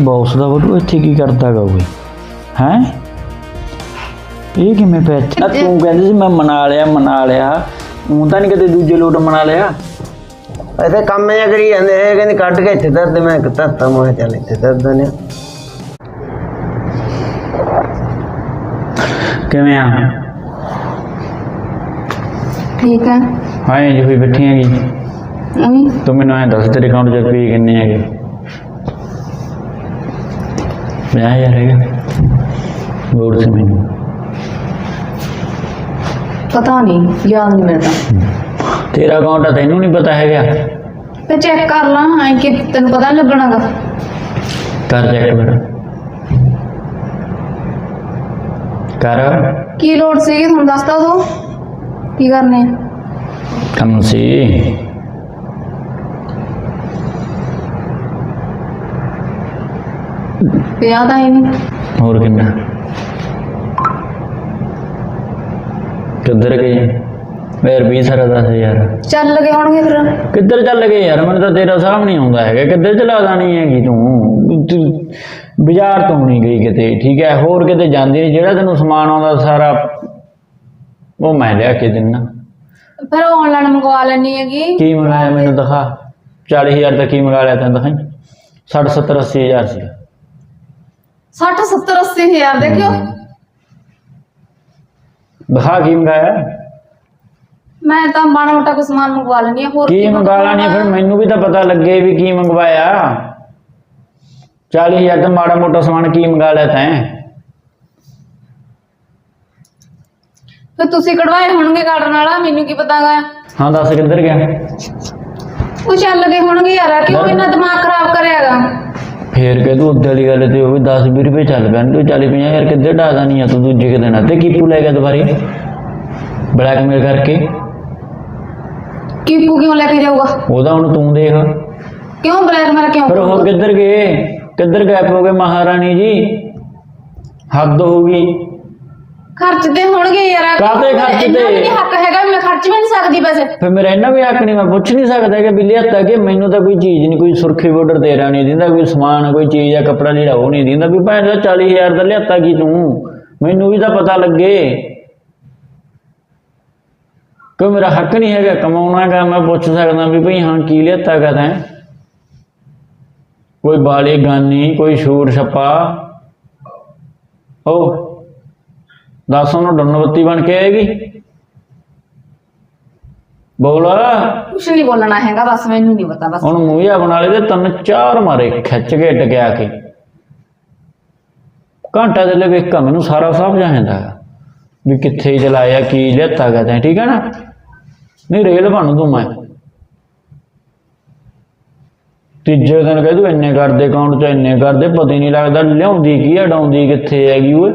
Boss ਦਾ ਬਟੂ ਇੱਥੇ ਕੀ ਕਰਦਾਗਾ ਓਏ ਹੈ ਇਹ ਕਿਵੇਂ ਪੈ ਆ ਤੂੰ ਕਹਿੰਦੀ ਸੀ ਮੈਂ ਮਨਾ ਲਿਆ ਮਨਾ ਲਿਆ ਉਹ ਤਾਂ ਨਹੀਂ ਕਦੇ ਦੂਜੇ ਲੋਟ ਮਨਾ ਲਿਆ ਇੱਥੇ ਕੰਮ ਜਿਹਾ ਕਰੀ ਜਾਂਦੇ ਇਹ ਕਹਿੰਦੀ ਕੱਢ ਕੇ ਇੱਥੇ ਦੱਸ ਦੇ ਮੈਂ ਧਰਤਾ ਮੈਂ ਕਿਹਾ ਚੱਲ ਇੱਥੇ ਦੱਸ ਦਿੰਦੇ ਹਾਂ। ਕਿਵੇਂ ਆ ਠੀਕ ਹੈ ਹਾਂ ਜੀ ਹੋਈ ਬੈਠੀ ਹੈਗੀ ਉਈ ਤੂੰ ਮੈਨੂੰ ਐਂ ਦੱਸ ਤੇਰੇ ਅਕਾਊਂਟ 'ਚ ਰੁਪਏ ਕਿੰਨੇ ਹੈਗੇ ਪੰਜਾਹ ਹਜ਼ਾਰ ਹੈਗਾ। ਬੋਲ ਸੀ ਮੈਨੂੰ। ਪਤਾ ਨਹੀਂ ਯਾਦ ਨਹੀਂ ਮਿਲਦਾ ਤੇਰਾ ਅਕਾਊਂਟ ਆ ਤੈਨੂੰ ਨਹੀਂ ਪਤਾ ਹੈਗਾ। ਤੇ ਚੈੱਕ ਕਰ ਲਾਂ ਐ ਕਿ ਤੈਨੂੰ ਪਤਾ ਨੀ ਲੱਗਣਾਗਾ। ਕਰ ਚੈੱਕ ਫਿਰ ਕਰ। ਕੀ ਲੋੜ ਸੀਗੀ? ਤੁਹਾਨੂੰ ਦੱਸਦਾ ਦੋ ਕੀ ਕਰਨੇ? ਕੰਮ ਸੀ। ਪਿਆ ਤਾਂ ਹੀ ਨਹੀਂ। ਹੋਰ ਕਿੰਨਾ? ਕਿੱਧਰ ਗਏ? ਮੇਰ ਵੀ ਸਾਰਾ ਦੱਸ ਯਾਰ ਚੱਲ ਗਏ ਹੋਣਗੇ ਫਿਰ। ਕਿੱਧਰ ਚੱਲ ਗਏ ਯਾਰ? ਮੈਨੂੰ ਤਾਂ ਤੇਰਾ ਸਾਹ ਨਹੀਂ ਆਉਂਦਾ ਹੈਗਾ। ਕਿੱਧਰ ਚਲਾ ਜਾਣੀ ਹੈਗੀ ਤੂੰ? ਤੂੰ ਬਾਜ਼ਾਰ ਤੋਂ ਨਹੀਂ ਗਈ ਕਿਤੇ। ਠੀਕ ਹੈ ਹੋਰ ਕਿਤੇ ਜਾਂਦੀ ਨਹੀਂ। ਜਿਹੜਾ ਤੈਨੂੰ ਸਮਾਨ ਆਉਂਦਾ ਸਾਰਾ ਉਹ ਮੈਂ ਲਿਆ ਕੇ ਦਿੰਨਾ। ਫਿਰ ਆਨਲਾਈਨ ਮੰਗਵਾ ਲੈਣੀ ਹੈਗੀ। ਕੀ ਮੰਗਾਇਆ ਮੈਨੂੰ ਦਿਖਾ। 40000 ਦਾ ਕੀ ਮੰਗਾ ਲਿਆ ਤੈਨੂੰ ਦਿਖਾਈ? 60 70 80000 ਸੀ। 60 70 80 ਹਜ਼ਾਰ ਦੇਖਿਓ। ਦਿਖਾ ਕੀ ਮੰਗਾਇਆ? ਮੈਂ ਤਾਂ ਮਾੜਾ ਮੋਟਾ ਕੋਈ ਸਮਾਨ ਮੰਗਵਾ ਲੈਣੀ ਆ ਹੋਰ ਕੀ ਮੰਗਾ ਲੈਣੀ ਫਿਰ ਮੈਨੂੰ ਵੀ ਤਾਂ ਪਤਾ ਲੱਗੇ ਵੀ ਕੀ ਮੰਗਵਾਇਆ। 40000 ਦਾ ਮਾੜਾ ਮੋਟਾ ਸਮਾਨ ਕੀ ਮੰਗਾ ਲਿਆ ਤੈਂ? ਫਿਰ ਤੁਸੀਂ ਕਢਵਾਏ ਹੋਣਗੇ ਵਾਲਾ ਮੈਨੂੰ ਕੀ ਪਤਾਗਾ? ਹਾਂ ਦੱਸ ਕਿੱਧਰ ਗਿਆ? ਉਹ ਚੱਲ ਗਏ ਹੋਣਗੇ ਯਾਰ ਕਿਉਂ ਇੰਨਾ ਦਿਮਾਗ ਖਰਾਬ ਕਰਿਆਗਾ? ਫੇਰ ਕਹਿ ਤੂੰ ਉੱਤੇ ਵਾਲੀ ਗੱਲ ਤੇ ਉਹ ਵੀ 10 20 ਰੁਪਏ ਚੱਲ ਪੈਣ ਤੂੰ 40 50 ਹਜ਼ਾਰ ਕਿੱਧਰ ਡਾਦਾ ਨਹੀਂ ਆ ਤੂੰ ਦੂਜੇ ਕੁ ਦਿਨ ਆ ਤੇ ਕੀਪੂ ਲੈ ਗਿਆ ਦੁਬਾਰੇ? ਬਲੈਕਮੇਲ ਕਰਕੇ। ਕੀਪੂ ਕਿਉਂ ਲੈ ਕੇ ਜਾਊਗਾ? ਉਹਦਾ ਹੁਣ ਤੂੰ ਦੇਖ। ਕਿਉਂ ਬਲੈਕਮੇਲ ਕਿਉਂ ਪਰ? ਹੋਰ ਕਿੱਧਰ ਗਏ? ਕਿੱਧਰ ਗਾਇਬ ਹੋ ਗਏ ਮਹਾਰਾਣੀ ਜੀ? ਹੱਦ ਹੋ ਗਈ। ਖਰਚਦੇ ਹੋਣਗੇ ਯਾਰ। ਕਾਹਦੇ ਖਰਚਦੇ? ਇੰਨਾ ਹੱਕ ਹੈਗਾ ਮੈਂ ਖਰਚ ਵੀ ਨਹੀਂ ਸਕਦੀ ਬਸ ਫਿਰ ਮੇਰਾ ਇਹਨਾਂ ਵੀ ਹੱਕ ਮੈਂ ਪੁੱਛ ਨਹੀਂ ਸਕਦਾ ਕਿ ਬਿੱਲੀ ਹੱਤਾ ਕਿ ਮੈਨੂੰ ਤਾਂ ਕੋਈ ਚੀਜ਼ ਨਹੀਂ ਕੋਈ ਸੁਰਖੀ ਬਾਰਡਰ ਦੇ ਨਹੀਂ ਦਿੰਦਾ ਕੋਈ ਸਮਾਨ ਕੋਈ ਚੀਜ਼ ਆ ਕੱਪੜਾ ਜਿਹੜਾ ਉਹ ਨਹੀਂ ਦਿੰਦਾ ਵੀ ਭੈਣ ਦਾ 40000 ਦਾ ਲਿਆਤਾ ਕੀ ਤੂੰ? ਮੈਨੂੰ ਵੀ ਤਾਂ ਪਤਾ ਲੱਗੇ। ਕਿ ਮੇਰਾ ਹੱਕ ਨਹੀਂ ਹੈਗਾ ਕਮਾਉਣਾ ਗਾ ਮੈਂ ਪੁੱਛ ਸਕਦਾ ਵੀ ਭਈ ਹਾਂ ਕੀ ਲਿਆਤਾ ਗਾ ਤੈਂ? ਕੋਈ ਬਾਲੇ ਗਾਨੀ ਕੋਈ ਸ਼ੋਰ ਛਪਾ। ਉਹ 10 ਨੂੰ 99 ਬਣ ਕੇ ਆਏਗੀ। ਬੋਲ। ਕੁਛ ਨਹੀਂ ਬੋਲਣਾ ਹੈਗਾ ਬਸ ਮੈਨੂੰ ਨਹੀਂ ਪਤਾ ਬਸ। ਹੁਣ ਮੂਹਿਆ ਬਣਾ ਲਏ ਤੇ ਤਿੰਨ ਚਾਰ ਮਾਰੇ ਖਿੱਚ ਕੇ ਟਕਿਆ ਕੇ। ਘੰਟਾ ਦੇ ਲਈ ਵੇਖਾਂ ਮੈਨੂੰ ਸਾਰਾ ਸਮਝ ਆਂਦਾ ਵੀ ਕਿੱਥੇ ਜਲਾਇਆ ਕੀ ਲਿਆਤਾ ਗਿਆ ਤੈਂ ਠੀਕ ਹੈ ਨਾ? ਨਹੀਂ ਰੇਲ ਬਣ ਦੂ ਮੈਂ। ਤੀਜੇ ਦਿਨ ਕਹਿ ਦੂ ਇੰਨੇ ਕਰਦੇ ਕੌਣ ਚ ਇੰਨੇ ਕਰਦੇ ਪਤਾ ਹੀ ਨਹੀਂ ਲੱਗਦਾ ਲਿਆਉਂਦੀ ਕੀ ਅਡਾਉਂਦੀ ਕਿੱਥੇ ਹੈਗੀ ਓਏ?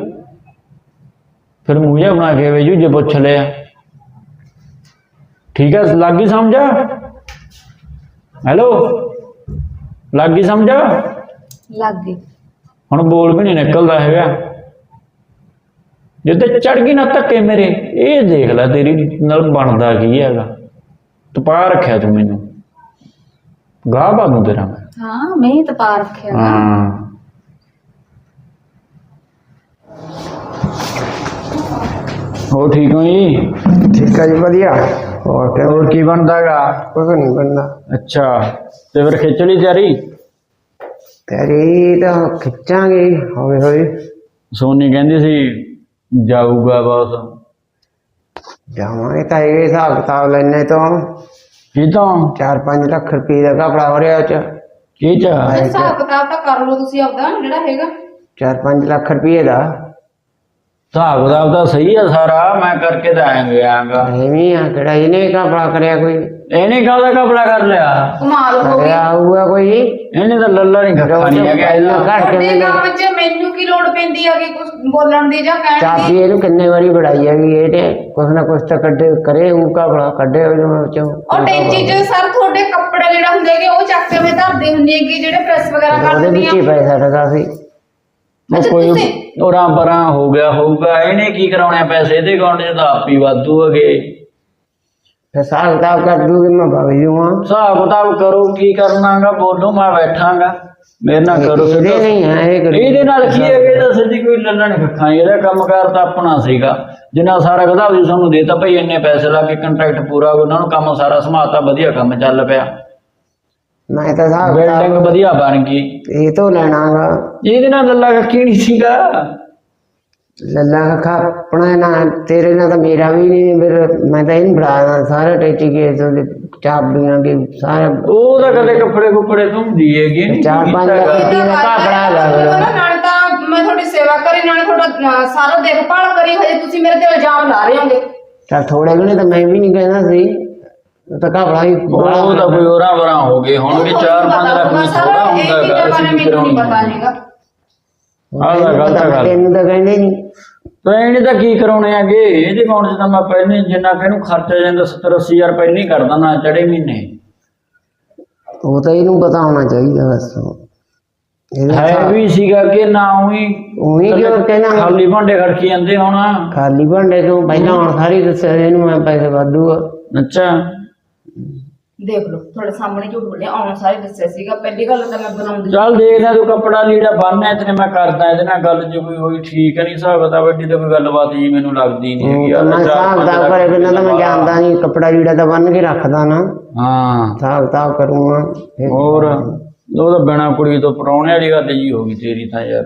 ਫਿਰ ਮੂਹੀਆ ਬਣਾ ਕੇ ਵੇਜੂ ਜੇ ਪੁੱਛ ਲਿਆ। ਠੀਕ ਹੈ ਲੱਗੀ ਸਮਝ? ਹੈਲੋ? ਲੱਗੀ ਸਮਝ? ਲੱਗ ਗਈ। ਹੁਣ ਬੋਲ ਵੀ ਨਹੀਂ ਨਿਕਲਦਾ ਹੈਗਾ। ਜਿੱਤੇ ਚੜ ਗਈ ਨਾ ਧੱਕੇ ਮੇਰੇ ਇਹ ਦੇਖ ਲੈ ਤੇਰੀ ਨਾਲ ਬਣਦਾ ਕੀ ਹੈਗਾ। ਤਪਾ ਰੱਖਿਆ ਤੂੰ ਮੈਨੂੰ। ਗਾਹ ਬਾਨੂੰ ਤੇਰਾ ਮੈਂ। ਹਾਂ ਮੈਂ ਹੀ ਤਾਂ ਪਾ ਰੱਖਿਆ। ਹਾਂ। ਹੋ ਠੀਕ ਹੋ ਜੀ? ਠੀਕ ਹੈ ਜੀ ਵਧੀਆ। ਹੋਰ ਕਿਆ? ਹੋਰ ਕੀ ਬਣਦਾਗਾ ਕੁਝ ਨਹੀਂ ਬਣਨਾ ਅੱਛਾ ਤੇ ਫਿਰ ਖਿੱਚ ਲਈ ਤਿਆਰੀ ਤੇਰੀ ਤਾਂ ਖਿੱਚਾਂਗੇ ਹੌਲੀ ਹੌਲੀ ਸੋਨੀ ਕਹਿੰਦੀ ਸੀ ਜਾਊਗਾ ਬਸ। ਜਾਵਾਂਗੇ ਤਾਂ ਇਹ ਹਿਸਾਬ ਕਿਤਾਬ ਲੈਣੇ ਤੋਂ। ਕੀ ਤਾਂ? 4-5 ਲੱਖ ਰੁਪਏ ਦਾ ਕਪੜਾ ਹੋ ਰਿਹਾ ਉਹ ਚ। ਕੀ ਚਾ? ਹਿਸਾਬ ਕਿਤਾਬ ਤਾਂ ਕਰ ਲਓ ਤੁਸੀਂ ਆਪਦਾ ਜਿਹੜਾ ਹੈਗਾ। 4-5 ਲੱਖ ਰੁਪਏ ਦਾ। ਹਿਸਾਬ ਕਿਤਾਬ ਤਾਂ ਸਹੀ ਆ ਸਾਰਾ ਮੈਂ ਕਰਕੇ ਤਾਂ ਆਇਆ ਆਂਗਾ ਐਵੇਂ ਆ ਕਿਹੜਾ ਇਹਨੇ ਕਪੜਾ ਕਰਿਆ ਕੋਈ? ਇਹਨੇ ਕਾਹਦਾ ਕਪੜਾ ਕਰ ਲਿਆ? ਕਮਾਲ ਹੋ ਗਈ। ਕਰਿਆ ਹੋਊਗਾ ਕੋਈ? ਇਹਨੇ ਤਾਂ ਲੱਲਾ ਨਹੀਂ ਖੱਖਾ ਨਹੀਂ ਹੈਗਾ ਪਹਿਲਾਂ ਘੜ ਕੇ ਮੈਨੂੰ ਕੰਮ 'ਚ ਮੈਨੂੰ ਕੀ ਲੋੜ ਪੈਂਦੀ ਹੈਗੀ ਕੁਝ ਬੋਲਣ ਦੀ ਜਾਂ ਕਹਿਣ ਦੀ? ਚਾਬੀ ਇਹਨੂੰ ਕਿੰਨੇ ਵਾਰੀ ਬੜਾਈ ਹੈਗੀ ਇਹਨੇ ਕੁਛ ਨਾ ਕੁਛ ਤਾਂ ਕੱਢੇ ਕਰੇ ਉਹ ਕਪੜਾ ਕੱਢੇ ਉਹ ਚੋਂ ਉਹ ਟੈਂਚੀ 'ਚ ਸਰ ਤੁਹਾਡੇ ਕੱਪੜੇ ਜਿਹੜਾ ਹੁੰਦੇ ਹੈਗੇ ਉਹ ਚੱਕ ਕੇ ਮੈਂ ਧਰਦੇ ਹੁੰਦੀ ਹੈਗੀ ਜਿਹੜੇ ਪ੍ਰੈਸ ਵਗੈਰਾ ਕਰ ਉਹਦੇ ਵਿੱਚ ਆ ਹੀ। ਪੈਸਾ ਲੱਗਾ ਸੀ ਅੱਛਾ, ਕੋਈ ਉਰਾਂ ਪਰਾਂ ਹੋ ਗਿਆ ਹੋਊਗਾ ਇਹਨੇ ਕੀ ਕਰਾਉਣੇ ਆ ਪੈਸੇ? ਇਹਦੇ ਅਕਾਊਂਟ 'ਚ ਤਾਂ ਆਪ ਹੀ ਵਾਧੂ ਹੈਗੇ। ਹਿਸਾਬ ਕਿਤਾਬ ਕਰ ਦੂਗੀ ਮੈਂ ਭਗ ਜੂਆਂ ਹਿਸਾਬ ਕਿਤਾਬ ਕਰੋ ਕੀ ਕਰਨਾਗਾ ਬੋਲੋ ਮੈਂ ਬੈਠਾਂਗਾ। ਮੇਰੇ ਨਾਲ ਕਰੋ ਇਹਦੇ ਸਿੱਧਾ। ਨਹੀਂ ਹੈ ਇਹ ਕਰੀ ਇਹਦੇ ਨਾਲ ਕੀ ਹੈ ਇਹਦਾ ਸਿੱਧੀ ਕੋਈ ਲੱਲਣ ਖੱਖਾਂ ਇਹਦਾ ਕੰਮਕਾਰ ਤਾਂ ਆਪਣਾ ਸੀਗਾ। ਜਿੰਨਾ ਸਾਰਾ ਕਦਾ ਵੀ ਸਾਨੂੰ ਦੇਤਾ ਭਈ ਇੰਨੇ ਪੈਸੇ ਲਾ ਕੇ ਕੰਟਰੈਕਟ ਪੂਰਾ ਉਹਨਾਂ ਨੂੰ ਕੰਮ ਸਾਰਾ ਸਮਾਤਾ ਵਧੀਆ ਕੰਮ ਚੱਲ ਪਿਆ। ਮੈਂ ਤਾਂ ਸਾਹ ਬਿਲਡਿੰਗ ਵਧੀਆ ਬਣ ਗਈ। ਇਹ ਤੋਂ ਲੈਣਾਗਾ ਇਹਦੇ ਨਾਲ ਲੱਲਾ ਖੱਖੀ ਨਹੀਂ ਸੀਗਾ? ਲੱਲਾ ਖਾ ਆਪਣਾ ਨਾ ਤੇਰੇ ਨਾਲ ਤਾਂ ਮੇਰਾ ਵੀ ਨਹੀਂ ਫਿਰ ਮੈਂ ਤਾਂ ਇਹਨੂੰ ਬੜਾਣਾ ਸਾਰਾ ਟੇਚੀ ਕੇ ਉਹਦੇ ਚਾਬੀਆਂ ਕੇ ਸਾਰਾ ਉਹ ਤਾਂ ਕਦੇ ਕੱਪੜੇ ਕੁੱਪੜੇ ਧੁੰਦੀ ਹੈਗੀ ਨਹੀਂ ਚਾਰ ਪੰਜ ਦੀ ਦਾ ਕਾਪੜਾ ਲੱਗ ਰਿਹਾ ਨਾਲੇ ਤਾਂ ਮੈਂ ਤੁਹਾਡੀ ਸੇਵਾ ਕਰੀ ਨਾਲੇ ਤੁਹਾਡਾ ਸਾਰਾ ਦੇਖਭਾਲ ਕਰੀ ਹਜੇ ਤੁਸੀਂ ਮੇਰੇ ਤੇ ਇਲਜ਼ਾਮ ਲਾ ਰਹੇ ਹੋਗੇ। ਤਾਂ ਥੋੜੇ ਘਣੇ ਤਾਂ ਮੈਂ ਵੀ ਨਹੀਂ ਕਹਿੰਦਾ ਸੀ। ਤਾਂ ਹੀ ਬੜਾ ਉਹ ਤਾਂ ਕੋਈ ਹੋਰਾਂ ਵਰਾਂ ਹੋ ਗਏ। ਹੋਣਗੇ 4-5 ਲੱਖ ਨਹੀਂ ਥੋੜਾ ਹੁੰਦਾ ਹੈਗਾ ਅਸੀਂ ਕੀ ਨਹੀਂ ਕਰਾਉਣੀ ਆਹ ਤਾਂ ਗਲਤ ਗੱਲ। ਤੈਨੂੰ ਤਾਂ ਕਹਿੰਦੇ ਨਹੀਂ। ਟ੍ਰੇਨ ਤਾਂ ਕੀ ਕਰਾਉਣੇ ਆਗੇ ਇਹਦੇ ਅਕਾਊਂਟ 'ਚ ਤਾਂ ਮੈਂ ਪਹਿਲੇ ਜਿੰਨਾ ਕਿ ਇਹਨੂੰ ਖਰਚਾ ਜਾਂਦਾ 70 ਹਜ਼ਾਰ ਪਹਿਲਾਂ ਹੀ ਕਰ ਦਿੰਦਾ ਚੜੇ ਮਹੀਨੇ। ਉਹ ਤਾਂ ਇਹਨੂੰ ਪਤਾ ਹੋਣਾ ਚਾਹੀਦਾ ਬਸ। ਹੈ ਵੀ ਸੀਗਾ ਕਿ ਨਾ ਉਹੀ ਉਹੀ ਕਿਉਂ ਕਹਿਣਾ ਖਾਲੀ ਭਾਂਡੇ ਖੜਕੀ ਜਾਂਦੇ ਹੁਣ। ਖਾਲੀ ਭਾਂਡੇ ਤੋਂ ਪਹਿਲਾਂ ਹੁਣ ਸਾਰੀ ਦੱਸਿਆ ਇਹਨੂੰ ਮੈਂ ਪੈਸੇ ਵਾਧੂ ਆ। ਅੱਛਾ। ਦੇਖ ਲਓ ਤੁਹਾਡੇ ਸਾਹਮਣੇ ਝੂਠ ਬੋਲਿਆ ਆਉਣ ਸਾਰੇ ਦੱਸਿਆ ਸੀਗਾ ਪਹਿਲੀ ਗੱਲ ਤਾਂ ਮੈਂ ਬਣਾਉਂਦੀ ਚੱਲ ਦੇਖਦਾ ਤੂੰ ਕੱਪੜਾ ਲੀੜਾ ਬੰਨ੍ਹ ਇਤਨੇ ਮੈਂ ਕਰਦਾ ਇਹਦੇ ਨਾਲ ਗੱਲ ਜੇ ਕੋਈ ਹੋਈ ਠੀਕ ਨਹੀਂ ਹਿਸਾਬ ਤਾਂ ਵੱਡੀ ਤਾਂ ਕੋਈ ਗੱਲਬਾਤ ਜੀ ਮੈਨੂੰ ਲੱਗਦੀ ਨਹੀਂ ਹੈਗੀ ਤਾਂ ਮੈਂ ਹਿਸਾਬ ਦਾ ਕਰੇ ਬਿਨਾਂ ਤਾਂ ਮੈਂ ਜਾਣਦਾ ਨਹੀਂ ਕੱਪੜਾ ਲੀੜਾ ਤਾਂ ਬੰਨ ਕੇ ਰੱਖਦਾ ਨਾ। ਹਾਂ। ਹਿਸਾਬ ਕਿਤਾਬ ਕਰੂੰਗਾ ਫਿਰ ਹੋਰ ਉਹ ਤਾਂ ਬਿਨਾ ਕੁੜੀ ਤੋਂ ਪਰਾਉਣੇ ਵਾਲੀ ਗੱਲ ਜੀ ਹੋ ਗਈ ਤੇਰੀ ਤਾਂ ਯਾਰ।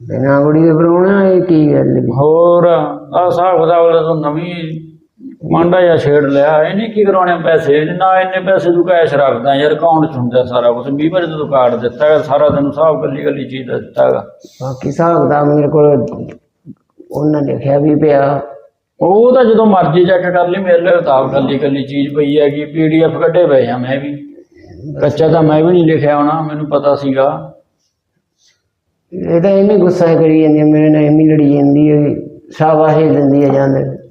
ਬਿਨਾਂ ਕੁੜੀ ਦੇ ਪਰੋਣਾ ਇਹ ਕੀ ਗੱਲ ਵੀ ਹੋਰ ਆ ਹਿਸਾਬ ਕਿਤਾਬ ਦਾ ਤੂੰ ਨਵੀਂ ਮਾਂਡਾ ਜਾਂ ਛੇੜ ਲਿਆ ਇਹਨੇ ਕੀ ਕਰਾਉਣੇ ਪੈਸੇ ਨਾ ਇੰਨੇ ਪੈਸੇ ਤੂੰ ਕੈਸ਼ ਰੱਖਦਾ ਯਾਰ ਅਕਾਊਂਟ 'ਚ ਹੁੰਦਾ ਸਾਰਾ ਕੁਝ 20 ਵਾਰੀ ਤੂੰ ਕਾਰਡ ਦਿੱਤਾ ਸਾਰਾ ਦਿਨ ਹਿਸਾਬ ਕੱਲੀ ਕੱਲੀ ਚੀਜ਼ ਦਾ ਦਿੱਤਾ ਹੈਗਾ। ਬਾਕੀ ਹਿਸਾਬ ਕਿਤਾਬ ਮੇਰੇ ਕੋਲ ਉਹਨਾਂ ਲਿਖਿਆ ਵੀ ਪਿਆ। ਉਹ ਤਾਂ ਜਦੋਂ ਮਰਜ਼ੀ ਚੈੱਕ ਕਰ ਲਈ ਮੇਰੇ ਲਈ ਕਿਤਾਬ ਕੱਲੀ ਕੱਲੀ ਚੀਜ਼ ਪਈ ਹੈਗੀ ਪੀਡੀਐਫ ਕੱਢੇ ਪਏ ਆ ਮੈਂ ਵੀ। ਕੱਚਾ ਤਾਂ ਮੈਂ ਵੀ ਨਹੀਂ ਲਿਖਿਆ ਹੋਣਾ ਮੈਨੂੰ ਪਤਾ ਸੀਗਾ। ਇਹ ਤਾਂ ਐਵੇਂ ਗੁੱਸਾ ਕਰੀ ਜਾਂਦੀ ਮੇਰੇ ਨਾਲ ਐਵੇਂ ਲੜੀ ਜਾਂਦੀ ਹੈ ਸ਼ਾਬਾਸ਼ੀ ਦਿੰਦੀ ਹੈ ਜਾਂਦੇ